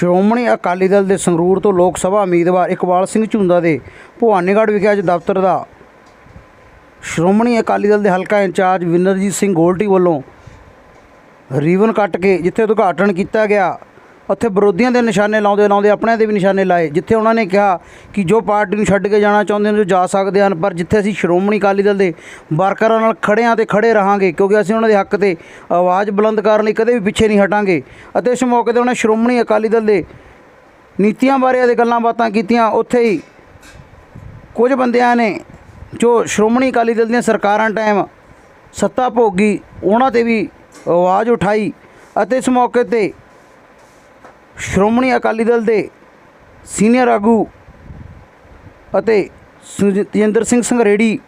ਸ਼੍ਰੋਮਣੀ ਅਕਾਲੀ ਦਲ ਦੇ ਸੰਗਰੂਰ ਤੋਂ ਲੋਕ ਸਭਾ ਉਮੀਦਵਾਰ ਇਕਬਾਲ ਸਿੰਘ ਝੁੰਦਾ ਦੇ ਭਵਾਨੀਗੜ੍ਹ ਵਿਖੇ ਅੱਜ ਦਫ਼ਤਰ ਦਾ ਸ਼੍ਰੋਮਣੀ ਅਕਾਲੀ ਦਲ ਦੇ ਹਲਕਾ ਇੰਚਾਰਜ ਵਿਨਰਜੀਤ ਸਿੰਘ ਗੋਲਟੀ ਵੱਲੋਂ ਰੀਵਨ ਕੱਟ ਕੇ ਜਿੱਥੇ ਉਦਘਾਟਨ ਕੀਤਾ ਗਿਆ। ਉੱਥੇ ਵਿਰੋਧੀਆਂ ਦੇ ਨਿਸ਼ਾਨੇ ਲਾਉਂਦੇ ਲਾਉਂਦੇ ਆਪਣਿਆਂ ਦੇ ਵੀ ਨਿਸ਼ਾਨੇ ਲਾਏ, ਜਿੱਥੇ ਉਹਨਾਂ ਨੇ ਕਿਹਾ ਕਿ ਜੋ ਪਾਰਟੀ ਨੂੰ ਛੱਡ ਕੇ ਜਾਣਾ ਚਾਹੁੰਦੇ ਨੇ ਜੋ ਜਾ ਸਕਦੇ ਹਨ, ਪਰ ਜਿੱਥੇ ਅਸੀਂ ਸ਼੍ਰੋਮਣੀ ਅਕਾਲੀ ਦਲ ਦੇ ਵਰਕਰਾਂ ਨਾਲ ਖੜੇ ਹਾਂ ਤੇ ਖੜੇ ਰਹਾਂਗੇ, ਕਿਉਂਕਿ ਅਸੀਂ ਉਹਨਾਂ ਦੇ ਹੱਕ ਤੇ ਆਵਾਜ਼ ਬੁਲੰਦ ਕਰਨ ਲਈ ਕਦੇ ਵੀ ਪਿੱਛੇ ਨਹੀਂ ਹਟਾਂਗੇ ਅਤੇ ਇਸ ਮੌਕੇ ਤੇ ਉਹਨਾਂ ਸ਼੍ਰੋਮਣੀ ਅਕਾਲੀ ਦਲ ਦੇ ਨੀਤੀਆਂ ਬਾਰੇ ਦੇ ਗੱਲਾਂ ਬਾਤਾਂ ਕੀਤੀਆਂ, ਉੱਥੇ ਹੀ ਕੁਝ ਬੰਦਿਆਂ ਨੇ ਜੋ ਸ਼੍ਰੋਮਣੀ ਅਕਾਲੀ ਦਲ ਦੀਆਂ ਸਰਕਾਰਾਂ ਟਾਈਮ ਸੱਤਾ ਭੋਗੀ, ਉਹਨਾਂ ਤੇ ਵੀ ਆਵਾਜ਼ ਉਠਾਈ ਅਤੇ ਇਸ ਮੌਕੇ ਤੇ ਸ਼੍ਰੋਮਣੀ ਅਕਾਲੀ ਦਲ ਦੇ ਸੀਨੀਅਰ ਆਗੂ ਅਤੇ ਸੁਜ- ਤੇਜਿੰਦਰ ਸਿੰਘ ਸੰਘਰੇੜੀ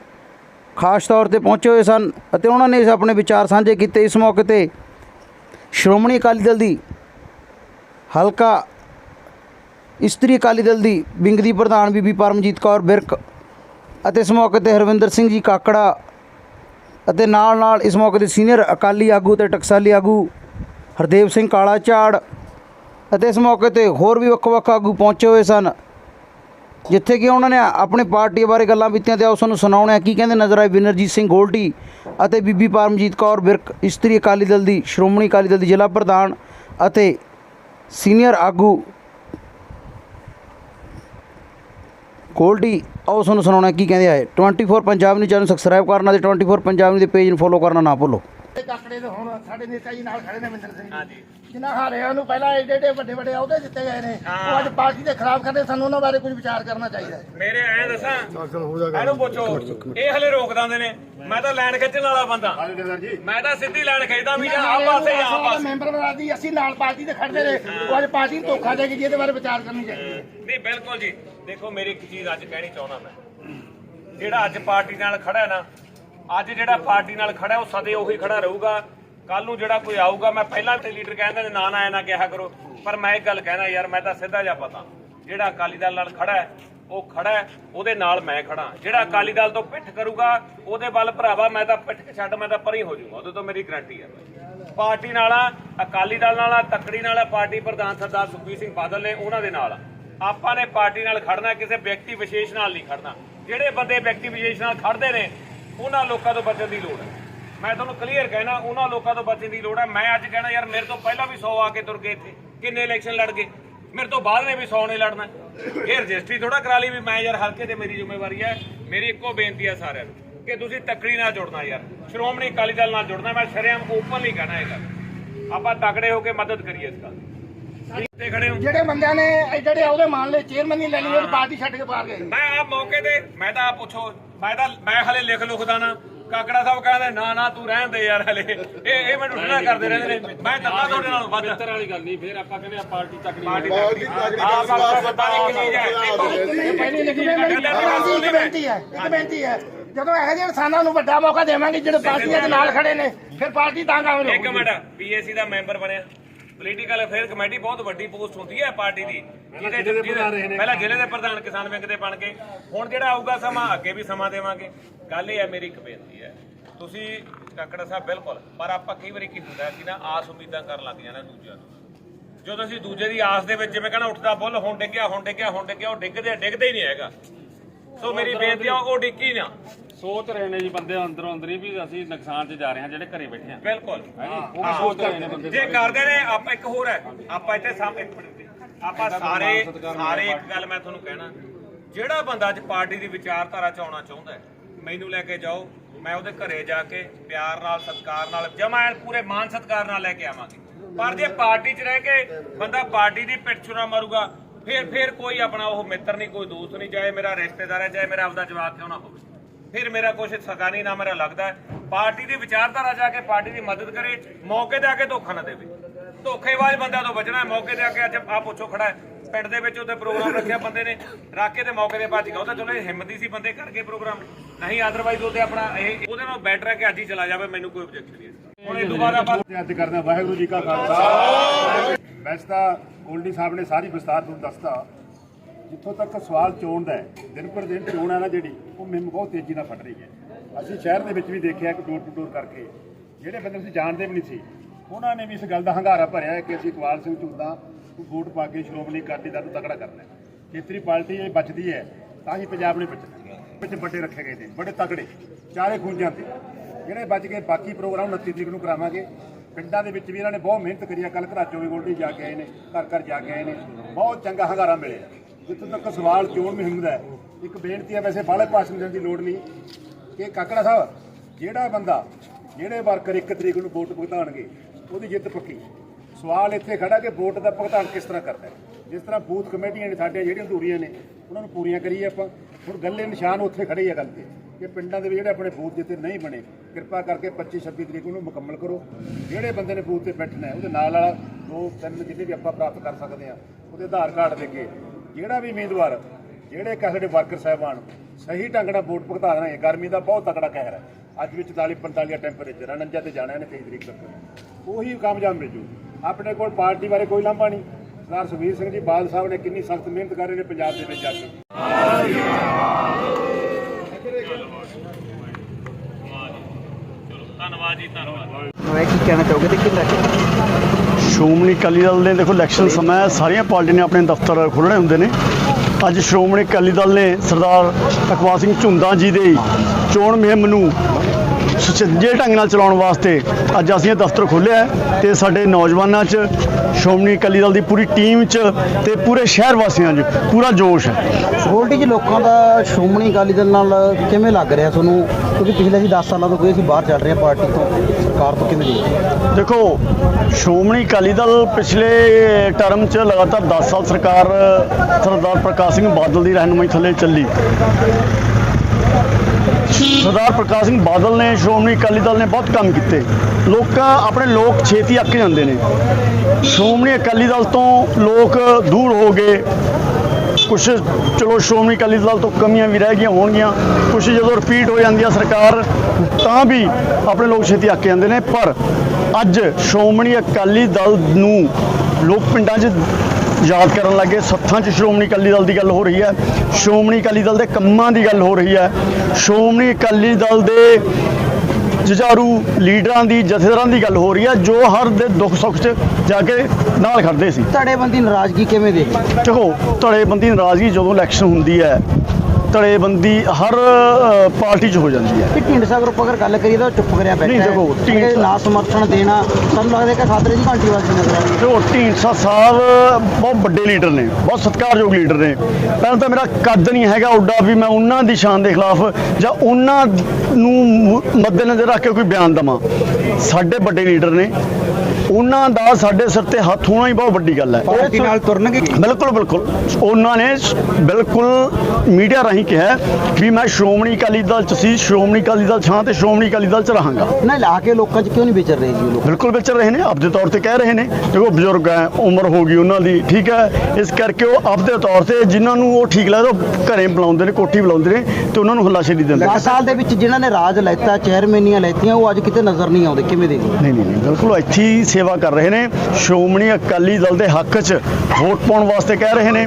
ਖਾਸ ਤੌਰ ਤੇ ਪਹੁੰਚੇ ਹੋਏ ਸਨ ਅਤੇ ਉਹਨਾਂ ਨੇ ਆਪਣੇ ਵਿਚਾਰ ਸਾਂਝੇ ਕੀਤੇ। ਇਸ ਮੌਕੇ ਤੇ ਸ਼੍ਰੋਮਣੀ ਅਕਾਲੀ ਦਲ ਦੀ ਹਲਕਾ ਇਸਤਰੀ ਅਕਾਲੀ ਦਲ ਦੀ ਵਿੰਗ ਦੀ ਪ੍ਰਧਾਨ ਬੀਬੀ ਪਰਮਜੀਤ ਕੌਰ ਬਿਰਕ ਅਤੇ ਇਸ ਮੌਕੇ ਤੇ ਹਰਵਿੰਦਰ ਸਿੰਘ ਜੀ ਕਾਕੜਾ ਅਤੇ ਨਾਲ ਨਾਲ ਇਸ ਮੌਕੇ ਤੇ ਸੀਨੀਅਰ ਅਕਾਲੀ ਆਗੂ ਤੇ ਟਕਸਾਲੀ ਆਗੂ ਹਰਦੇਵ ਸਿੰਘ ਕਾਲਾ ਝਾੜ ਅਤੇ ਇਸ ਮੌਕੇ ਤੇ ਹੋਰ ਵੀ ਵੱਖ-ਵੱਖ ਆਗੂ ਪਹੁੰਚੇ ਹੋਏ ਸਨ। ਜਿੱਥੇ ਕਿ ਉਹਨਾਂ ਨੇ ਆਪਣੀ ਪਾਰਟੀ ਬਾਰੇ ਗੱਲਾਂ ਕੀਤੀਆਂ ਤੇ ਆਓ ਤੁਹਾਨੂੰ ਸੁਣਾਉਣੇ ਆ ਕੀ ਕਹਿੰਦੇ ਨਜ਼ਰ ਆਏ ਵਿਨਰਜੀਤ ਸਿੰਘ ਗੋਲਟੀ ਅਤੇ ਬੀਬੀ ਪਰਮਜੀਤ ਕੌਰ ਬਿਰਕ ਇਸਤਰੀ ਅਕਾਲੀ ਦਲ ਦੀ ਸ਼੍ਰੋਮਣੀ ਅਕਾਲੀ ਦਲ ਦੀ ਜ਼ਿਲ੍ਹਾ ਪ੍ਰਧਾਨ ਅਤੇ ਸੀਨੀਅਰ ਆਗੂ ਗੋਲਡੀ ਆਓ ਤੁਹਾਨੂੰ ਸੁਣਾਉਣਾ ਕੀ ਕਹਿੰਦੇ ਆਏ। 24 ਪੰਜਾਬ ਨਿਊਜ਼ ਚੈਨਲ ਸਬਸਕ੍ਰਾਈਬ ਕਰਨਾ ਤੇ 24 ਪੰਜਾਬ ਨਿਊਜ਼ ਦੇ ਪੇਜ ਨੂੰ ਫੋਲੋ ਕਰਨਾ ਨਾ ਭੁੱਲੋ। ਇਹ ਕਾਕੜੇ ਦੇ ਹੁਣ ਸਾਡੇ ਨੇਤਾ ਜੀ ਨਾਲ ਖੜੇ ਨੇ ਮਿੰਦਰ ਸਿੰਘ ਹਾਂਜੀ। ਜਿਨ੍ਹਾਂ ਹਾਰਿਆਂ ਨੂੰ ਪਹਿਲਾਂ ਏਡੇ ਏਡੇ ਵੱਡੇ ਵੱਡੇ ਅਹੁਦੇ ਦਿੱਤੇ ਗਏ ਨੇ ਉਹ ਅੱਜ ਪਾਰਟੀ ਦੇ ਖਿਲਾਫ ਕਰਦੇ ਸਾਨੂੰ ਉਹਨਾਂ ਬਾਰੇ ਕੁਝ ਵਿਚਾਰ ਕਰਨਾ ਚਾਹੀਦਾ ਹੈ। ਮੇਰੇ ਐ ਦੱਸਾਂ ਇਹਨੂੰ ਪੁੱਛੋ ਇਹ ਹਲੇ ਰੋਕ ਦਿੰਦੇ ਨੇ। ਮੈਂ ਤਾਂ ਲਾਈਨ ਖਿੱਚਣ ਵਾਲਾ ਬੰਦਾ। ਮੈਂ ਤਾਂ ਸਿੱਧੀ ਲਾਈਨ ਖਿੱਚਦਾ ਵੀ ਜਾਂ ਆ ਪਾਸੇ ਜਾਂ ਆ ਪਾਸੇ। ਮੈਂਬਰ ਬਰਾਦੀ ਅਸੀਂ ਨਾਲ ਪਾਰਟੀ ਦੇ ਖੜਦੇ ਨੇ ਉਹ ਅੱਜ ਪਾਰਟੀ ਨੂੰ ਧੋਖਾ ਦੇ ਕੇ ਜਿਹਦੇ ਬਾਰੇ ਵਿਚਾਰ ਕਰਨੀ ਚਾਹੀਦੀ ਨਹੀਂ ਬਿਲਕੁਲ ਜੀ। ਦੇਖੋ ਮੇਰੀ ਇੱਕ ਚੀਜ਼ ਅੱਜ ਕਹਿਣੀ ਚਾਹੁੰਦਾ ਮੈਂ। ਜਿਹੜਾ ਅੱਜ ਪਾਰਟੀ ਨਾਲ ਖੜਾ ਹੈ ਨਾ ਅੱਜ ਜਿਹੜਾ ਪਾਰਟੀ ਨਾਲ ਖੜਾ ਹੈ, ਉਹ ਸਦੇ ਉਹੀ ਖੜਾ ਰਹੂਗਾ। ਕੱਲ ਨੂੰ ਜਿਹੜਾ ਕੋਈ ਆਊਗਾ, ਮੈਂ ਪਹਿਲਾਂ ਤੇ ਲੀਡਰ ਕਹਿੰਦੇ ਨਾ ਨਾ, ਐ ਨਾ ਕਿਹਾ ਕਰੋ। ਪਰ ਮੈਂ ਇੱਕ ਗੱਲ ਕਹਿਣਾ ਯਾਰ, ਮੈਂ ਤਾਂ ਸਿੱਧਾ ਜਿਹਾ ਪਤਾ। ਜਿਹੜਾ ਅਕਾਲੀ ਦਲ ਨਾਲ ਖੜਾ ਹੈ, ਉਹ ਖੜਾ ਹੈ, ਉਹਦੇ ਨਾਲ ਮੈਂ ਖੜਾ ਜਿਹੜਾ ਅਕਾਲੀ ਦਲ ਤੋਂ ਪਿੱਠ ਕਰੂਗਾ, ਉਹਦੇ ਵੱਲ ਭਰਾਵਾ, ਮੈਂ ਤਾਂ ਪਿੱਠ ਛੱਡ, ਮੈਂ ਤਾਂ ਪਰੇ ਹੋ ਜਾਊਗਾ। ਉਹਦੇ ਤੋਂ ਮੇਰੀ ਗਰੰਟੀ ਹੈ ਪਾਰਟੀ ਨਾਲ ਆ, ਅਕਾਲੀ ਦਲ ਨਾਲ ਆ, ਤਕੜੀ ਨਾਲ ਆ, ਪਾਰਟੀ ਪ੍ਰਧਾਨ ਸਰਦਾਰ ਸੁਖਬੀਰ ਸਿੰਘ ਬਾਦਲ ਨੇ ਉਹਨਾਂ ਦੇ ਨਾਲ ਆਪਾਂ ਨੇ ਪਾਰਟੀ ਨਾਲ ਖੜਨਾ ਕਿਸੇ ਵਿਅਕਤੀ ਵਿਸ਼ੇਸ਼ ਨਾਲ ਨਹੀਂ ਖੜਨਾ। ਜਿਹੜੇ ਬੰਦੇ ਵਿਅਕਤੀ ਵਿਸ਼ੇਸ਼ ਨਾਲ ਖੜਦੇ ਨੇ, ਉਹਨਾਂ ਲੋਕਾਂ ਤੋਂ ਬਚਣ ਦੀ ਲੋੜ ਹੈ। ਮੈਂ ਤੁਹਾਨੂੰ ਕਲੀਅਰ ਕਹਿਣਾ ਉਹਨਾਂ ਲੋਕਾਂ ਤੋਂ ਬਚਣ ਦੀ ਲੋੜ ਹੈ। ਮੈਂ ਅੱਜ ਕਹਿਣਾ ਯਾਰ ਮੇਰੇ ਤੋਂ ਪਹਿਲਾਂ ਵੀ 100 ਆ ਕੇ ਤੁਰ ਗਏ ਇੱਥੇ। ਕਿੰਨੇ ਇਲੈਕਸ਼ਨ ਲੜ ਗਏ? ਮੇਰੇ ਤੋਂ ਬਾਅਦ ਨੇ ਵੀ 100 ਨੇ ਲੜਨਾ। ਇਹ ਰਜਿਸਟਰੀ ਥੋੜਾ ਕਰਾ ਲਈ ਵੀ ਮੈਂ ਯਾਰ ਹਲਕੇ ਤੇ ਮੇਰੀ ਜ਼ਿੰਮੇਵਾਰੀ ਹੈ। ਮੇਰੀ ਇੱਕੋ ਬੇਨਤੀ ਹੈ ਸਾਰਿਆਂ ਨੂੰ ਕਿ ਤੁਸੀਂ ਤਕੜੀ ਨਾਲ ਜੁੜਨਾ ਯਾਰ। ਸ਼੍ਰੋਮਣੀ ਅਕਾਲੀ ਦਲ ਨਾਲ ਜੁੜਨਾ ਮੈਂ ਸ਼ਰੇਆਮ ਓਪਨਲੀ ਕਹਿਣਾ ਇਹ ਗੱਲ। ਆਪਾਂ ਤਕੜੇ ਹੋ ਕੇ ਮਦਦ ਕਰੀਏ ਇਸ ਗੱਲ ਦੀ। ਤੇ ਖੜੇ ਹੋ। ਜਿਹੜੇ ਬੰਦਿਆਂ ਨੇ ਅਹੁਦੇ ਮੰਨ ਲਏ ਚੇਅਰਮੈਨ ਨਹੀਂ ਲੈਣੀ ਉਹ ਪਾਰਟੀ ਛੱਡ ਕੇ ਬਾਹਰ ਗਏ। ਮੈਂ ਆ ਮੌਕੇ ਤੇ ਮੈਂ ਤਾਂ ਪੁੱਛੋ ਮੈਂ ਤਾਂ ਮੈਂ ਹਲੇ ਲਿਖ ਲੁਖਦਾ ਨਾ। ਕਾਕੜਾ ਸਾਹਿਬ ਕਹਿੰਦੇ ਨਾ ਨਾ ਤੂੰ ਰਹਿਣ ਦੇ ਯਾਰ ਹਲੇ। ਇਹ ਇਹ ਮੈਨੂੰ ਠੰਡਾ ਕਰਦੇ ਰਹਿੰਦੇ ਨੇ। ਮੈਂ ਤਾਂ ਤੁਹਾਡੇ ਨਾਲ ਵੱਧ। ਮਿੱਤਰ ਵਾਲੀ ਗੱਲ ਨਹੀਂ ਫਿਰ ਆਪਾਂ ਕਹਿੰਦੇ ਆ ਪਾਰਟੀ ਤੱਕੜੀ ਪਾਰਟੀ ਤੱਕ ਆਹ ਬਾਤ ਪਤਾ ਨਹੀਂ ਕਿੰਨੀ ਹੈ। ਦੇਖੋ ਪਹਿਲੀ ਲਿਖੀ ਇੱਕ ਬੇਨਤੀ ਹੈ ਇੱਕ ਬੇਨਤੀ ਹੈ ਜਦੋਂ ਇਹੋ ਜਿਹੇ ਇਨਸਾਨਾਂ ਨੂੰ ਵੱਡਾ ਮੌਕਾ ਦੇਵਾਂਗੇ ਜਿਹੜੇ ਪਾਰਟੀਆਂ ਦੇ ਨਾਲ ਖੜੇ ਨੇ ਫਿਰ ਪਾਰਟੀ ਤਾਂ ਕਾਮਯਾਬ ਇੱਕ ਹੋਊਗੀ। ਮਿੰਟ ਪੀਏਸੀ ਦਾ ਮੈਂਬਰ ਬਣਿਆ। ਪੋਲੀਟੀਕਲ ਅਫੇਅਰ ਕਮੇਟੀ ਬਹੁਤ ਵੱਡੀ ਪੋਸਟ ਹੁੰਦੀ ਹੈ ਪਾਰਟੀ ਦੀ। ਜਿਹਦੇ ਜਿਹਦੇ- ਪਹਿਲਾਂ ਜ਼ਿਲ੍ਹੇ ਦੇ ਪ੍ਰਧਾਨ ਕਿਸਾਨ ਬੈਂਕ ਦੇ ਬਣ ਕੇ ਹੁਣ ਜਿਹੜਾ ਆਊਗਾ ਸਮਾਂ ਅੱਗੇ ਵੀ ਸਮਾਂ ਦੇਵਾਂਗੇ। ਗੱਲ ਇਹ ਹੈ ਮੇਰੀ ਇੱਕ ਬੇਨਤੀ ਹੈ। ਤੁਸੀਂ ਕਾਕੜਾ ਸਾਹਿਬ ਬਿਲਕੁਲ ਪਰ ਆਪਾਂ ਕਈ ਵਾਰੀ ਕੀ ਹੁੰਦਾ ਕਿ ਨਾ ਆਸ ਉਮੀਦਾਂ ਕਰਨ ਲੱਗ ਜਾਣਾ ਦੂਜਿਆਂ ਤੋਂ ਜਦੋਂ ਅਸੀਂ ਦੂਜੇ ਦੀ ਆਸ ਦੇ ਵਿੱਚ ਜਿਵੇਂ ਕਹਿੰਦਾ ਉੱਠਦਾ ਬੁੱਲ ਹੁਣ ਡਿੱਗਿਆ ਹੁਣ ਡਿੱਗਿਆ ਹੁਣ ਡਿੱਗਿਆ ਉਹ ਡਿੱਗਦੇ ਡਿੱਗਦੇ ਹੀ ਨਹੀਂ ਹੈਗਾ। ਸੋ ਮੇਰੀ ਬੇਨਤੀ ਆ ਉਹ ਡਿੱਗੀ ਨਾ। ਸੋਚ ਰਹੇ ਨੇ ਜੀ ਬੰਦੇ ਅੰਦਰੋਂ ਅੰਦਰ ਹੀ ਵੀ ਅਸੀਂ ਨੁਕਸਾਨ 'ਚ ਜਾ ਰਹੇ ਹਾਂ ਜਿਹੜੇ ਘਰੇ ਬੈਠੇ ਆ ਬਿਲਕੁਲ। ਉਹ ਵੀ ਸੋਚ ਰਹੇ ਨੇ ਬੰਦੇ ਜੇ ਕਰਦੇ ਨੇ ਆਪਾਂ ਇੱਕ ਹੋਰ ਹੈ। ਆਪਾਂ ਇੱਥੇ ਸਾਹਮਣੇ ਇੱਕ ਮਿੰਟ ਜੀ। ਆਪਾਂ ਸਾਰੇ ਸਾਰੇ ਇੱਕ ਗੱਲ ਮੈਂ ਤੁਹਾਨੂੰ ਕਹਿਣਾ। ਜਿਹੜਾ ਬੰਦਾ ਅੱਜ ਪਾਰਟੀ ਦੀ ਵਿਚਾਰਧਾਰਾ ਚ ਆਉਣਾ ਚਾਹੁੰਦਾ ਹੈ ਮੈਨੂੰ ਲੈ ਕੇ ਜਾਓ ਮੈਂ ਉਹਦੇ ਘਰੇ ਜਾ ਕੇ ਪਿਆਰ ਨਾਲ ਸਤਿਕਾਰ ਨਾਲ ਜਮਾ ਪੂਰੇ ਮਾਨ ਸਤਿਕਾਰ ਨਾਲ ਲੈ ਕੇ ਆਵਾਂਗੇ। ਪਰ ਜੇ ਪਾਰਟੀ 'ਚ ਰਹਿ ਕੇ ਬੰਦਾ ਪਾਰਟੀ ਦੀ ਪਿੱਠ ਛੁਰਾ ਮਾਰੂਗਾ ਫਿਰ ਫਿਰ ਕੋਈ ਆਪਣਾ ਉਹ ਮਿੱਤਰ ਨਹੀਂ ਕੋਈ ਦੋਸਤ ਨਹੀਂ ਚਾਹੇ ਮੇਰਾ ਰਿਸ਼ਤੇਦਾਰ ਹੈ ਚਾਹੇ ਮੇਰਾ ਆਪਦਾ ਜਵਾਕ ਕਿਉਂ ਨਾ ਹੋਵੇ। ਫਿਰ ਮੇਰਾ ਕੁਛ ਸਕਾ ਨਹੀਂ ਨਾ ਮੇਰਾ ਲੱਗਦਾ। ਪਾਰਟੀ ਦੀ ਵਿਚਾਰਧਾਰਾ ਜਾ ਕੇ ਪਾਰਟੀ ਦੀ ਮਦਦ ਕਰੇ ਮੌਕੇ ਤੇ ਆ ਕੇ ਧੋਖਾ ਨਾ ਦੇਵੇ। ਧੋਖੇਬਾਜ਼ ਬੰਦਿਆਂ ਤੋਂ ਬਚਣਾ ਮੌਕੇ ਤੇ ਆ ਕੇ ਅੱਜ ਆ ਪੁੱਛੋ ਖੜਾ ਹੈ। ਪਿੰਡ ਦੇ ਵਿੱਚ ਉਹਦੇ ਪ੍ਰੋਗਰਾਮ ਰੱਖਿਆ ਬੰਦੇ ਨੇ। ਰੱਖ ਕੇ ਤੇ ਮੌਕੇ ਤੇ ਭੱਜ ਗਿਆ ਉਹ ਤਾਂ ਚਲੋ ਇਹ ਹਿੰਮਤੀ ਸੀ ਬੰਦੇ ਕਰਕੇ ਪ੍ਰੋਗਰਾਮ। ਨਹੀਂ ਅਦਰਵਾਈਜ਼ ਉਹਦੇ ਆਪਣਾ ਇਹ ਉਹਦੇ ਨਾਲ ਬੈਟਰ ਹੈ ਕਿ ਅੱਜ ਹੀ ਚਲਾ ਜਾਵੇ। ਮੈਨੂੰ ਕੋਈ ਆਬਜੈਕਸ਼ਨ ਨਹੀਂ ਹੈ। ਹੁਣ ਇਹ ਤੋਂ ਆਪਾਂ ਅੱਜ ਕਰਦੇ ਵਾਹਿਗੁਰੂ ਜੀ ਕਾ ਖਾਲਸਾ। ਵੈਸੇ ਤਾਂ ਗੋਲਡੀ ਸਾਹਿਬ ਨੇ ਸਾਰੀ ਵਿਸਤਾਰ ਨੂੰ ਦੱਸਤਾ। ਜਿੱਥੋਂ ਤੱਕ ਸਵਾਲ ਚੋਣ ਦਾ ਹੈ, ਦਿਨ ਪਰ ਦਿਨ ਚੋਣ ਆ ਨਾ ਜਿਹੜੀ, ਉਹ ਮੈਨੂੰ ਬਹੁਤ ਤੇਜ਼ੀ ਨਾਲ ਫਟ ਰਹੀ ਹੈ। ਅਸੀਂ ਸ਼ਹਿਰ ਦੇ ਵਿੱਚ ਵੀ ਦੇਖਿਆ ਕਿ ਡੋਰ ਟੂ ਡੋਰ ਕਰਕੇ। ਜਿਹੜੇ ਬੰਦੇ ਅਸੀਂ ਜਾਣਦੇ ਵੀ ਨਹੀਂ ਸੀ ਉਹਨਾਂ ਨੇ ਵੀ ਇਸ ਗੱਲ ਦਾ ਹੰਗਾਰਾ ਭਰਿਆ ਕਿ ਅਸੀਂ ਇਕਬਾਲ ਸਿੰਘ ਝੁੰਦਾ ਵੋਟ ਪਾ ਕੇ ਸ਼੍ਰੋਮਣੀ ਅਕਾਲੀ ਦਲ ਨੂੰ ਤਕੜਾ ਕਰਨਾ ਹੈ। ਖੇਤਰੀ ਪਾਰਟੀ ਇਹ ਬਚਦੀ ਹੈ, ਤਾਂ ਹੀ ਪੰਜਾਬ ਨੇ ਬਚਣਾ ਵਿੱਚ ਵੱਡੇ ਰੱਖੇ ਗਏ ਨੇ ਬੜੇ ਤਕੜੇ, ਚਾਰੇ ਖੂੰਜਾਂ ਤੇ। ਜਿਹੜੇ ਬਚ ਕੇ ਬਾਕੀ ਪ੍ਰੋਗਰਾਮ 29 ਤਰੀਕ ਨੂੰ ਕਰਾਵਾਂਗੇ। ਪਿੰਡਾਂ ਦੇ ਵਿੱਚ ਵੀ ਇਹਨਾਂ ਨੇ ਬਹੁਤ ਮਿਹਨਤ ਕਰੀ ਹੈ ਕੱਲ ਘਰਾਚੋਂ ਵੀ ਗੋਲਡੀ ਜਾ ਕੇ ਆਏ ਨੇ, ਘਰ ਘਰ ਜਾ ਕੇ ਆਏ ਨੇ। ਬਹੁਤ ਚੰਗਾ ਹੰਗਾਰਾ ਮਿਲਿਆ। ਜਿੱਥੋਂ ਤੱਕ ਸਵਾਲ ਚੋਣ ਮੁਹਿੰਮ ਦਾ ਇੱਕ ਬੇਨਤੀ ਹੈ ਵੈਸੇ ਬਾਹਲੇ ਭਾਸ਼ਣ ਦੇਣ ਦੀ ਲੋੜ ਨਹੀਂ। ਕਿ ਕਾਕੜਾ ਸਾਹਿਬ, ਜਿਹੜਾ ਬੰਦਾ, ਜਿਹੜੇ ਵਰਕਰ ਇੱਕ ਤਰੀਕ ਨੂੰ ਵੋਟ ਭੁਗਤਾਣਗੇ ਉਹਦੀ ਜਿੱਤ ਪੱਕੀ। ਸਵਾਲ ਇੱਥੇ ਖੜਾ ਕਿ ਵੋਟ ਦਾ ਭੁਗਤਾਨ ਕਿਸ ਤਰ੍ਹਾਂ ਕਰਦਾ ਹੈ? ਜਿਸ ਤਰ੍ਹਾਂ ਬੂਥ ਕਮੇਟੀਆਂ ਨੇ ਸਾਡੇ ਜਿਹੜੀਆਂ ਅਧੂਰੀਆਂ ਨੇ, ਉਹਨਾਂ ਨੂੰ ਪੂਰੀਆਂ ਕਰੀਏ ਆਪਾਂ। ਹੁਣ ਗੱਲੇ ਨਿਸ਼ਾਨ ਉੱਥੇ ਖੜੇ ਆ ਗੱਲ ਤੇ। ਕਿ ਪਿੰਡਾਂ ਦੇ ਵਿੱਚ ਜਿਹੜੇ ਆਪਣੇ ਬੂਥ ਜਿੱਥੇ ਨਹੀਂ ਬਣੇ, ਕਿਰਪਾ ਕਰਕੇ 25 26 ਤਰੀਕ ਨੂੰ ਮੁਕੰਮਲ ਕਰੋ। ਜਿਹੜੇ ਬੰਦੇ ਨੇ ਬੂਥ ਤੇ ਬੈਠਣਾ ਹੈ, ਉਹਦੇ ਨਾਲ ਵਾਲਾ ਦੋ, ਤਿੰਨ ਜਿੰਨੇ ਵੀ ਆਪਾਂ ਪ੍ਰਾਪਤ ਕਰ ਸਕਦੇ ਆ ਉਹਦੇ ਆਧਾਰ ਕਾਰਡ ਦੇ ਕੇ ਜਿਹੜਾ ਵੀ ਉਮੀਦਵਾਰ, ਜਿਹੜੇ ਕਾ ਸਾਡੇ ਵਰਕਰ ਸਾਹਿਬਾਨ, ਸਹੀ ਢੰਗ ਨਾਲ ਵੋਟ ਭੁਗਤਾ ਦੇਣਾ ਹੈ ਗਰਮੀ ਦਾ ਬਹੁਤ ਤਕੜਾ ਕਹਿਰ ਹੈ। ਅੱਜ ਵੀ 44 45 ਟੈਂਪਰੇਚਰ ਹੈ 49 ਤੇ ਜਾਣਾ ਇਹਨੇ 23 ਤਰੀਕ ਤੱਕ। ਉਹੀ ਕਾਮਯਾਬ ਮਿਲ। ਜੂ ਆਪਣੇ ਕੋਲ ਪਾਰਟੀ ਬਾਰੇ ਕੋਈ ਲਾਂਭਾ ਨਹੀਂ। ਸਰਦਾਰ ਸੁਖਬੀਰ ਸਿੰਘ ਜੀ ਬਾਦਲ ਸਾਹਿਬ ਨੇ ਕਿੰਨੀ ਸਖਤ ਮਿਹਨਤ ਕਰ ਰਹੇ ਨੇ ਪੰਜਾਬ ਦੇ ਵਿੱਚ ਜਾ ਕੇ ਧੰਨਵਾਦ ਜੀ ਧੰਨਵਾਦ ਮੈਂ ਕੀ ਕਹਿਣਾ ਚਾਹੋਗੇ ਤੇ ਕਿੰਨਾ ਸ਼੍ਰੋਮਣੀ ਅਕਾਲੀ ਦਲ ਨੇ ਦੇਖੋ ਇਲੈਕਸ਼ਨ ਸਮਾਂ ਸਾਰੀਆਂ ਪਾਰਟੀਆਂ ਨੇ ਆਪਣੇ ਦਫ਼ਤਰ ਖੋਲ੍ਹਣੇ ਹੁੰਦੇ ਨੇ। ਅੱਜ ਸ਼੍ਰੋਮਣੀ ਅਕਾਲੀ ਦਲ ਨੇ ਸਰਦਾਰ ਅਕਵਾਲ ਸਿੰਘ ਝੁੰਦਾ ਜੀ ਦੇ ਚੋਣ ਮੁਹਿੰਮ ਨੂੰ ਸੁਚੱਜੇ ਢੰਗ ਨਾਲ ਚਲਾਉਣ ਵਾਸਤੇ ਅੱਜ ਅਸੀਂ ਇਹ ਦਫ਼ਤਰ ਖੋਲ੍ਹਿਆ ਤੇ ਸਾਡੇ ਨੌਜਵਾਨਾਂ 'ਚ ਸ਼੍ਰੋਮਣੀ ਅਕਾਲੀ ਦਲ ਦੀ ਪੂਰੀ ਟੀਮ 'ਚ ਤੇ ਪੂਰੇ ਸ਼ਹਿਰ ਵਾਸੀਆਂ 'ਚ ਪੂਰਾ ਜੋਸ਼ ਹੈ। ਗੋਲਡੀ ਜੀ ਲੋਕਾਂ ਦਾ ਸ਼੍ਰੋਮਣੀ ਅਕਾਲੀ ਦਲ ਨਾਲ ਕਿਵੇਂ ਲੱਗ ਰਿਹਾ ਤੁਹਾਨੂੰ? ਕਿਉਂਕਿ ਪਿਛਲੇ ਜੀ 10 ਸਾਲਾਂ ਤੋਂ ਕੋਈ ਅਸੀਂ ਬਾਹਰ ਚੱਲ ਰਹੇ ਹਾਂ ਪਾਰਟੀ ਤੋਂ ਸਰਕਾਰ ਤੋਂ ਕਿਵੇਂ ਜੀ ਦੇਖੋ ਸ਼੍ਰੋਮਣੀ ਅਕਾਲੀ ਦਲ ਪਿਛਲੇ ਟਰਮ 'ਚ ਲਗਾਤਾਰ 10 ਸਾਲ ਸਰਕਾਰ ਸਰਦਾਰ ਪ੍ਰਕਾਸ਼ ਸਿੰਘ ਬਾਦਲ ਦੀ ਰਹਿਨੁਮਾਈ ਥੱਲੇ ਚੱਲੀ। ਸਰਦਾਰ ਪ੍ਰਕਾਸ਼ ਸਿੰਘ ਬਾਦਲ ਨੇ, ਸ਼੍ਰੋਮਣੀ ਅਕਾਲੀ ਦਲ ਨੇ ਬਹੁਤ ਕੰਮ ਕੀਤੇ। ਲੋਕਾਂ ਆਪਣੇ ਲੋਕ ਛੇਤੀ ਅੱਕ ਜਾਂਦੇ ਨੇ। ਸ਼੍ਰੋਮਣੀ ਅਕਾਲੀ ਦਲ ਤੋਂ ਲੋਕ ਦੂਰ ਹੋ ਗਏ। ਕੁਛ ਚਲੋ ਸ਼੍ਰੋਮਣੀ ਅਕਾਲੀ ਦਲ ਤੋਂ ਕਮੀਆਂ ਵੀ ਰਹਿ ਗਈਆਂ ਹੋਣਗੀਆਂ। ਕੁਛ ਜਦੋਂ ਰਿਪੀਟ ਹੋ ਜਾਂਦੀ ਆ ਸਰਕਾਰ, ਤਾਂ ਵੀ ਆਪਣੇ ਲੋਕ ਛੇਤੀ ਅੱਕ ਜਾਂਦੇ ਨੇ। ਪਰ ਅੱਜ ਸ਼੍ਰੋਮਣੀ ਅਕਾਲੀ ਦਲ ਨੂੰ ਲੋਕ ਪਿੰਡਾਂ 'ਚ ਯਾਦ ਕਰਨ ਲੱਗੇ ਸੱਥਾਂ 'ਚ ਸ਼੍ਰੋਮਣੀ ਅਕਾਲੀ ਦਲ ਦੀ ਗੱਲ ਹੋ ਰਹੀ ਹੈ। ਸ਼੍ਰੋਮਣੀ ਅਕਾਲੀ ਦਲ ਦੇ ਕੰਮਾਂ ਦੀ ਗੱਲ ਹੋ ਰਹੀ ਹੈ। ਸ਼੍ਰੋਮਣੀ ਅਕਾਲੀ ਦਲ ਦੇ ਜੁਝਾਰੂ ਲੀਡਰਾਂ ਦੀ ਜਥੇਦਾਰਾਂ ਦੀ ਗੱਲ ਹੋ ਰਹੀ ਹੈ ਜੋ ਹਰ ਦੇ ਦੁੱਖ ਸੁੱਖ 'ਚ ਜਾ ਕੇ ਨਾਲ ਖੜਦੇ ਸੀ। ਧੜੇਬੰਦੀ ਨਾਰਾਜ਼ਗੀ ਕਿਵੇਂ ਦੇਖ ਦੇਖੋ ਧੜੇਬੰਦੀ ਨਾਰਾਜ਼ਗੀ ਜਦੋਂ ਇਲੈਕਸ਼ਨ ਹੁੰਦੀ ਹੈ ਧੜੇਬੰਦੀ ਹਰ ਅ, ਪਾਰਟੀ 'ਚ ਹੋ ਜਾਂਦੀ ਹੈ। ਕਿ ਢਿੰਡਸਾ ਗਰੁੱਪ ਅਗਰ ਗੱਲ ਕਰੀਏ ਤਾਂ ਚੁੱਪ ਕਰਿਆ ਬੈਠਾ ਨਹੀਂ, ਹੈ। ਦੇਖੋ, ਢੀਂਡਸਾ- ਨਾ ਸਮਰਥਨ ਦੇਣਾ ਸਾਨੂੰ ਲੱਗਦਾ ਕਿ ਖਾਤਰੇ ਦੀ ਘੰਟੀ ਵਾਜਦੀ ਨਜ਼ਰ ਆ ਰਹੀ ਹੈ ਦੇਖੋ ਢੀਂਡਸਾ ਸਾਹਿਬ ਬਹੁਤ ਵੱਡੇ ਲੀਡਰ ਨੇ ਬਹੁਤ ਸਤਿਕਾਰਯੋਗ ਲੀਡਰ ਨੇ। ਪਹਿਲਾਂ ਤਾਂ ਮੇਰਾ ਕੱਦ ਨਹੀਂ ਹੈਗਾ ਉੱਡਾ ਵੀ ਮੈਂ ਉਹਨਾਂ ਦੀ ਸ਼ਾਨ ਦੇ ਖਿਲਾਫ ਜਾਂ ਉਹਨਾਂ ਨੂੰ ਮੱਦੇਨਜ਼ਰ ਰੱਖ ਕੇ ਕੋਈ ਬਿਆਨ ਦਵਾਂ। ਸਾਡੇ ਵੱਡੇ ਲੀਡਰ ਨੇ ਉਹਨਾਂ ਦਾ ਸਾਡੇ ਸਿਰ ਤੇ ਹੱਥ ਹੋਣਾ ਹੀ ਬਹੁਤ ਵੱਡੀ ਗੱਲ ਹੈ। ਪਾਰਟੀ ਨਾਲ ਤੁਰਨਗੇ ਬਿਲਕੁਲ ਬਿਲਕੁਲ। ਉਹਨਾਂ ਨੇ ਬਿਲਕੁਲ ਮੀਡੀਆ ਰਾਹੀਂ ਕਿਹਾ ਵੀ ਮੈਂ ਸ਼੍ਰੋਮਣੀ ਅਕਾਲੀ ਦਲ ਚ ਸੀ ਸ਼੍ਰੋਮਣੀ ਅਕਾਲੀ ਦਲ ਛਾਂ ਤੇ ਸ਼੍ਰੋਮਣੀ ਅਕਾਲੀ ਦਲ ਚ ਰਹਾਂਗਾ। ਨਾ ਲਾ ਕੇ ਲੋਕਾਂ 'ਚ ਕਿਉਂ ਨਹੀਂ ਵਿਚਰ ਰਹੇ ਜੀ ਲੋਕ? ਬਿਲਕੁਲ ਵਿਚਰ ਰਹੇ ਨੇ ਆਪਦੇ ਤੌਰ ਤੇ ਕਹਿ ਰਹੇ ਨੇ ਦੇਖੋ ਬਜ਼ੁਰਗ ਹੈ ਉਮਰ ਹੋ ਗਈ ਉਹਨਾਂ ਦੀ ਠੀਕ ਹੈ ਇਸ ਕਰਕੇ ਉਹ ਆਪਦੇ ਤੌਰ ਤੇ ਜਿਨ੍ਹਾਂ ਨੂੰ ਉਹ ਠੀਕ ਲੱਗਦਾ ਘਰੇ ਬੁਲਾਉਂਦੇ ਨੇ ਕੋਠੀ ਬੁਲਾਉਂਦੇ ਨੇ ਤੇ ਉਹਨਾਂ ਨੂੰ ਹੱਲਾਸ਼ੇਰੀ ਦਿੰਦੇ। ਨੇ 10 ਸਾਲ ਦੇ ਵਿੱਚ ਜਿਨ੍ਹਾਂ ਨੇ ਰਾਜ ਲੈਤਾ ਚੇਅਰਮੈਨੀਆਂ ਲੈਤੀਆਂ ਉਹ ਅੱਜ ਕਿਤੇ ਨਜ਼ਰ ਨਹੀਂ ਆਉਂਦੇ ਕਿਵੇਂ ਦੇ ਨਹੀਂ ਨਹੀਂ ਬਿਲਕੁਲ ਇੱਥੇ ਸੇਵਾ ਕਰ ਰਹੇ ਨੇ। ਸ਼੍ਰੋਮਣੀ ਅਕਾਲੀ ਦਲ ਦੇ ਹੱਕ 'ਚ ਵੋਟ ਪਾਉਣ ਵਾਸਤੇ ਕਹਿ ਰਹੇ ਨੇ।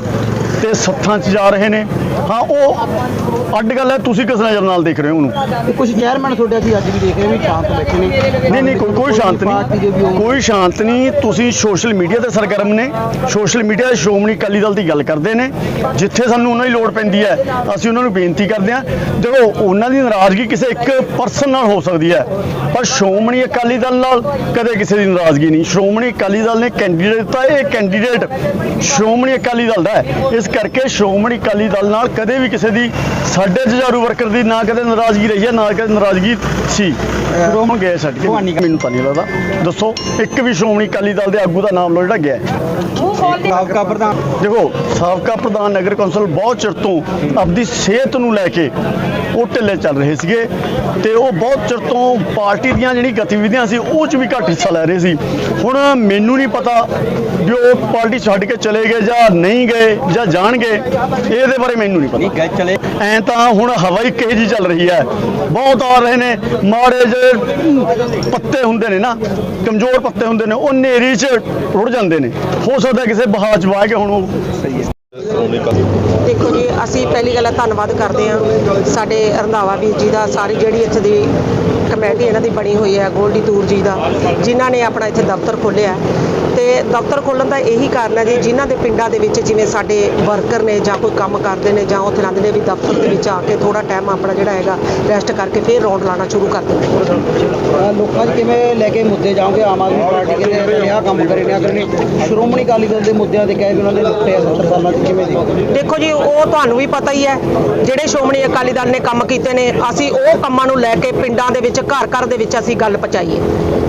ਤੇ ਸੱਥਾਂ 'ਚ ਜਾ ਰਹੇ ਨੇ। ਹਾਂ ਉਹ ਅੱਡ ਗੱਲ ਹੈ ਤੁਸੀਂ ਕਿਸ ਨਜ਼ਰ ਨਾਲ ਦੇਖ ਰਹੇ ਹੋ ਉਹਨੂੰ? ਕੁਝ ਚੇਅਰਮੈਨ ਤੁਹਾਡੇ ਅਸੀਂ ਅੱਜ ਵੀ ਦੇਖ ਰਹੇ ਵੀ ਸ਼ਾਂਤ ਬੈਠੇ ਨੇ। ਨਹੀਂ ਨਹੀਂ ਕੋਈ ਕੋਈ ਸ਼ਾਂਤ ਦੇ ਨਹੀਂ ਕੋਈ ਸ਼ਾਂਤ ਨਹੀਂ। ਤੁਸੀਂ ਸੋਸ਼ਲ ਮੀਡੀਆ ਤੇ ਸਰਗਰਮ ਨੇ। ਸੋਸ਼ਲ ਮੀਡੀਆ ਤੇ ਸ਼੍ਰੋਮਣੀ ਅਕਾਲੀ ਦਲ ਦੀ ਗੱਲ ਕਰਦੇ ਨੇ। ਜਿੱਥੇ ਸਾਨੂੰ ਉਹਨਾਂ ਦੀ ਲੋੜ ਪੈਂਦੀ ਹੈ ਅਸੀਂ ਉਹਨਾਂ ਨੂੰ ਬੇਨਤੀ ਕਰਦੇ ਹਾਂ। ਦੇਖੋ ਉਹਨਾਂ ਦੀ ਨਾਰਾਜ਼ਗੀ ਕਿਸੇ ਇੱਕ ਪਰਸਨ ਨਾਲ ਹੋ ਸਕਦੀ ਹੈ। ਪਰ ਸ਼੍ਰੋਮਣੀ ਅਕਾਲੀ ਦਲ ਨਾਲ ਕਦੇ ਕਿਸੇ ਦੀ ਨਾਰਾਜ਼ਗੀ ਨਹੀਂ। ਸ਼੍ਰੋਮਣੀ ਅਕਾਲੀ ਦਲ ਨੇ ਕੈਂਡੀਡੇਟ ਦਿੱਤਾ ਇਹ ਕੈਂਡੀਡੇਟ ਸ਼੍ਰੋਮਣੀ ਅਕਾਲੀ ਦਲ ਦਾ ਹੈ। ਇਸ ਕਰਕੇ ਸ਼੍ਰੋਮਣੀ ਅਕਾਲੀ ਦਲ ਨਾਲ ਕਦੇ ਵੀ ਕਿਸੇ ਦੀ ਸਾਡੇ ਜੁਝਾਰੂ ਵਰਕਰ ਦੀ ਨਾ ਕਦੇ ਨਾਰਾਜ਼ਗੀ ਰਹੀ ਹੈ ਨਾ ਕਦੇ ਨਾਰਾਜ਼ਗੀ ਸੀ। ਸ਼੍ਰੋਮਣੀ ਗਏ ਛੱਡ ਕੇ ਮੈਨੂੰ ਤਾਂ ਨਹੀਂ ਲੱਗਦਾ। ਦੱਸੋ ਇੱਕ ਵੀ ਸ਼੍ਰੋਮਣੀ ਅਕਾਲੀ ਦਲ ਦੇ ਆਗੂ ਦਾ ਨਾਮ ਲਓ ਜਿਹੜਾ ਗਿਆ ਸਾਬਕਾ ਪ੍ਰਧਾਨ। ਦੇਖੋ ਸਾਬਕਾ ਪ੍ਰਧਾਨ ਨਗਰ ਕੌਂਸਲ ਬਹੁਤ ਚਿਰ ਤੋਂ ਆਪਦੀ ਸਿਹਤ ਨੂੰ ਲੈ ਕੇ ਉਹ ਢਿੱਲੇ ਚੱਲ ਰਹੇ ਸੀਗੇ ਤੇ ਉਹ ਬਹੁਤ ਚਿਰ ਤੋਂ ਪਾਰਟੀ ਦੀਆਂ ਜਿਹੜੀ ਗਤੀਵਿਧੀਆਂ ਸੀ ਉਹ 'ਚ ਵੀ ਘੱਟ ਹਿੱਸਾ ਲੈ ਰਹੇ ਸੀ। ਹੁਣ ਮੈਨੂੰ ਨਹੀਂ ਪਤਾ ਵੀ ਉਹ ਪਾਰਟੀ ਛੱਡ ਕੇ ਚਲੇ ਗਏ ਜਾਂ ਨਹੀਂ ਗਏ ਜਾਂ ਜਾਣਗੇ ਇਹਦੇ ਬਾਰੇ ਮੈਨੂੰ ਨਹੀਂ ਪਤਾ ਗਏ ਚਲੇ ਐ ਤਾਂ ਹੁਣ ਹਵਾ ਹੀ ਕਿਹੋ ਜਿਹੀ ਚੱਲ ਰਹੀ ਹੈ। ਬਹੁਤ ਆ ਰਹੇ ਨੇ ਮਾੜੇ ਜਿਹੇ ਪੱਤੇ ਹੁੰਦੇ ਨੇ ਨਾ ਕਮਜ਼ੋਰ ਪੱਤੇ ਹੁੰਦੇ ਨੇ ਉਹ ਨੇਰੀ 'ਚ ਰੁੜ ਜਾਂਦੇ ਨੇ। ਹੋ ਸਕਦਾ ਕਿਸੇ ਬਹਾਅ 'ਚ ਵਾਹ ਕੇ ਹੁਣ ਉਹ ਸਹੀ ਹੈ। ਦੇਖੋ ਜੀ, ਅਸੀਂ ਪਹਿਲੀ ਗੱਲ ਧੰਨਵਾਦ ਕਰਦੇ ਹਾਂ ਸਾਡੇ ਰੰਧਾਵਾ ਵੀਰ ਜੀ ਦਾ, ਸਾਰੀ ਜਿਹੜੀ ਇੱਥੇ ਦੀ ਕਮੇਟੀ ਇਹਨਾਂ ਦੀ ਬਣੀ ਹੋਈ ਹੈ, ਗੋਲਡੀ ਤੂਰ ਜੀ ਦਾ, ਜਿਨ੍ਹਾਂ ਨੇ ਆਪਣਾ ਇੱਥੇ ਦਫ਼ਤਰ ਖੋਲ੍ਹਿਆ ਤੇ ਦਫ਼ਤਰ ਖੋਲ੍ਹਣ ਦਾ ਇਹੀ ਕਾਰਨ ਹੈ ਜੀ ਜਿਨ੍ਹਾਂ ਦੇ ਪਿੰਡਾਂ ਦੇ ਵਿੱਚ ਜਿਵੇਂ ਸਾਡੇ ਵਰਕਰ ਨੇ ਜਾਂ ਕੋਈ ਕੰਮ ਕਰਦੇ ਨੇ ਜਾਂ ਉੱਥੇ ਰਹਿੰਦੇ ਨੇ ਵੀ ਦਫ਼ਤਰ ਦੇ ਵਿੱਚ ਆ ਕੇ ਥੋੜਾ ਟਾਈਮ ਆਪਣਾ ਜਿਹੜਾ ਹੈਗਾ ਰੈਸਟ ਕਰਕੇ ਫਿਰ ਰੌਂਡ ਲਾਣਾ ਸ਼ੁਰੂ ਕਰ ਦਿੰਦੇ ਲੋਕਾਂ 'ਚ ਕਿਵੇਂ ਲੈ ਕੇ ਮੁੱਦੇ ਜਾਓਗੇ? ਆਮ ਆਦਮੀ ਪਾਰਟੀ ਨੇ ਆਹ ਕੰਮ ਕਰੇ ਨੇ ਆਹ ਕਰੇ ਨੇ। ਸ਼੍ਰੋਮਣੀ ਅਕਾਲੀ ਦਲ ਦੇ ਮੁੱਦਿਆਂ ਤੇ ਕਹੇ ਵੀ ਉਹਨਾਂ ਨੇ ਲੁੱਟੇ ਆ 70 ਸਾਲਾਂ 'ਚ ਕਿਵੇਂ ਦੀ ਦੇਖੋ ਜੀ ਉਹ ਤੁਹਾਨੂੰ ਵੀ ਪਤਾ ਹੀ ਹੈ ਜਿਹੜੇ ਸ਼੍ਰੋਮਣੀ ਅਕਾਲੀ ਦਲ ਨੇ ਕੰਮ ਕੀਤੇ ਨੇ ਅਸੀਂ ਉਹ ਕੰਮਾਂ ਨੂੰ ਲੈ ਕੇ ਪਿੰਡਾਂ ਦੇ ਵਿੱਚ ਘਰ ਘਰ ਦੇ ਵਿੱਚ ਅਸੀਂ ਗੱਲ ਪਹੁੰਚਾਈਏ।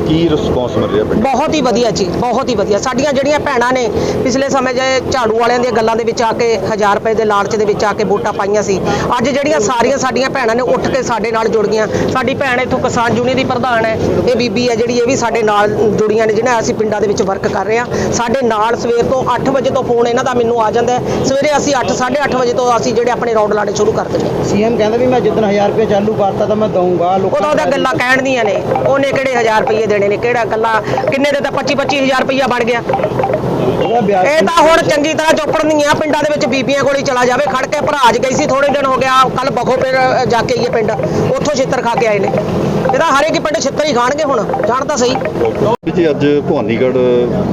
ਕੀ ਰਿਸਪੌਂਸ ਮਿਲ ਰਿਹਾ ਪਿੰਡ? ਬਹੁਤ ਹੀ ਵਧੀਆ ਜੀ ਬਹੁਤ ਹੀ ਵਧੀਆ। ਸਾਡੀਆਂ ਜਿਹੜੀਆਂ ਭੈਣਾਂ ਨੇ ਪਿਛਲੇ ਸਮੇਂ 'ਚ ਝਾੜੂ ਵਾਲਿਆਂ ਦੀਆਂ ਗੱਲਾਂ ਦੇ ਵਿੱਚ ਆ ਕੇ 1000 ਰੁਪਏ ਦੇ ਲਾਲਚ ਦੇ ਵਿੱਚ ਆ ਕੇ ਵੋਟਾਂ ਪਾਈਆਂ ਸੀ। ਅੱਜ ਜਿਹੜੀਆਂ ਸਾਰੀਆਂ ਸਾਡੀਆਂ ਭੈਣਾਂ ਨੇ ਉੱਠ ਕੇ ਸਾਡੇ ਨਾਲ ਜੁੜ ਗਈਆਂ। ਸਾਡੀ ਭੈਣ ਇੱਥੋਂ ਕਿਸਾਨ ਯੂਨੀਅਨ ਦੀ ਪ੍ਰਧਾਨ ਹੈ ਇਹ ਬੀਬੀ ਹੈ ਜਿਹੜੀ ਇਹ ਵੀ ਸਾਡੇ ਨਾਲ ਜੁੜੀਆਂ ਨੇ ਜਿਹਨਾਂ ਅਸੀਂ ਪਿੰਡਾਂ ਦੇ ਵਿੱਚ ਵਰਕ ਕਰ ਰਹੇ ਹਾਂ। ਸਾਡੇ ਨਾਲ ਸਵੇਰ ਤੋਂ 8 ਵਜੇ ਤੋਂ ਫੋਨ ਇਹਨਾਂ ਦਾ ਮੈਨੂੰ ਆ ਜਾਂਦਾ ਹੈ। ਸਵੇਰੇ ਅਸੀਂ 8 8:30 ਵਜੇ ਤੋਂ ਅਸੀਂ ਜਿਹੜੇ ਆਪਣੇ ਰੌਂਡ ਲਾਣੇ ਸ਼ੁਰੂ ਕਰ ਦਿੰਦੇ ਸੀਐਮ ਕਹਿੰਦਾ ਵੀ ਮੈਂ ਜਿੱਦਣ 1000 ਰੁਪਏ ਚਾਲੂ ਕਰਤਾ ਤਾਂ ਮੈਂ ਦਊਂਗਾ ਲੋਕਾਂ ਉਹਦਾ ਗੱਲਾਂ ਕਹਿਣ ਦੀਆਂ ਨੇ ਉਹਨੇ ਕਿਹੜੇ 1000 ਰੁਪਏ ਦੇਣੇ ਨੇ ਕਿਹੜਾ ਗੱਲਾਂ ਕਿੰਨੇ ਦੇ ਤਾਂ 25 25000 ਰੁਪਇਆ ਬਣ ਗਿਆ। ਇਹ ਤਾਂ ਹੁਣ ਚੰਗੀ ਤਰ੍ਹਾਂ ਚੋਪੜਨੀਆਂ ਪਿੰਡਾਂ ਦੇ ਵਿੱਚ ਬੀਬੀਆਂ ਕੋਲ ਹੀ ਚਲਾ ਜਾਵੇ ਖੜ ਕੇ ਭਰਾਜ ਗਈ ਸੀ ਥੋੜੇ ਦਿਨ ਹੋ ਗਿਆ ਕੱਲ ਬਖੋ ਫਿਰ ਜਾ ਕੇ ਆਈਏ ਪਿੰਡ। ਉੱਥੋਂ ਛਿੱਤਰ ਖਾ ਕੇ ਆਏ ਨੇ। ਇਹਦਾ ਹਰੇਕ ਹੀ ਪਿੰਡ ਛਿੱਤਰ ਹੀ ਖਾਣਗੇ ਹੁਣ ਜਾਣ ਤਾਂ ਸਹੀ। ਜੀ ਅੱਜ ਭਵਾਨੀਗੜ੍ਹ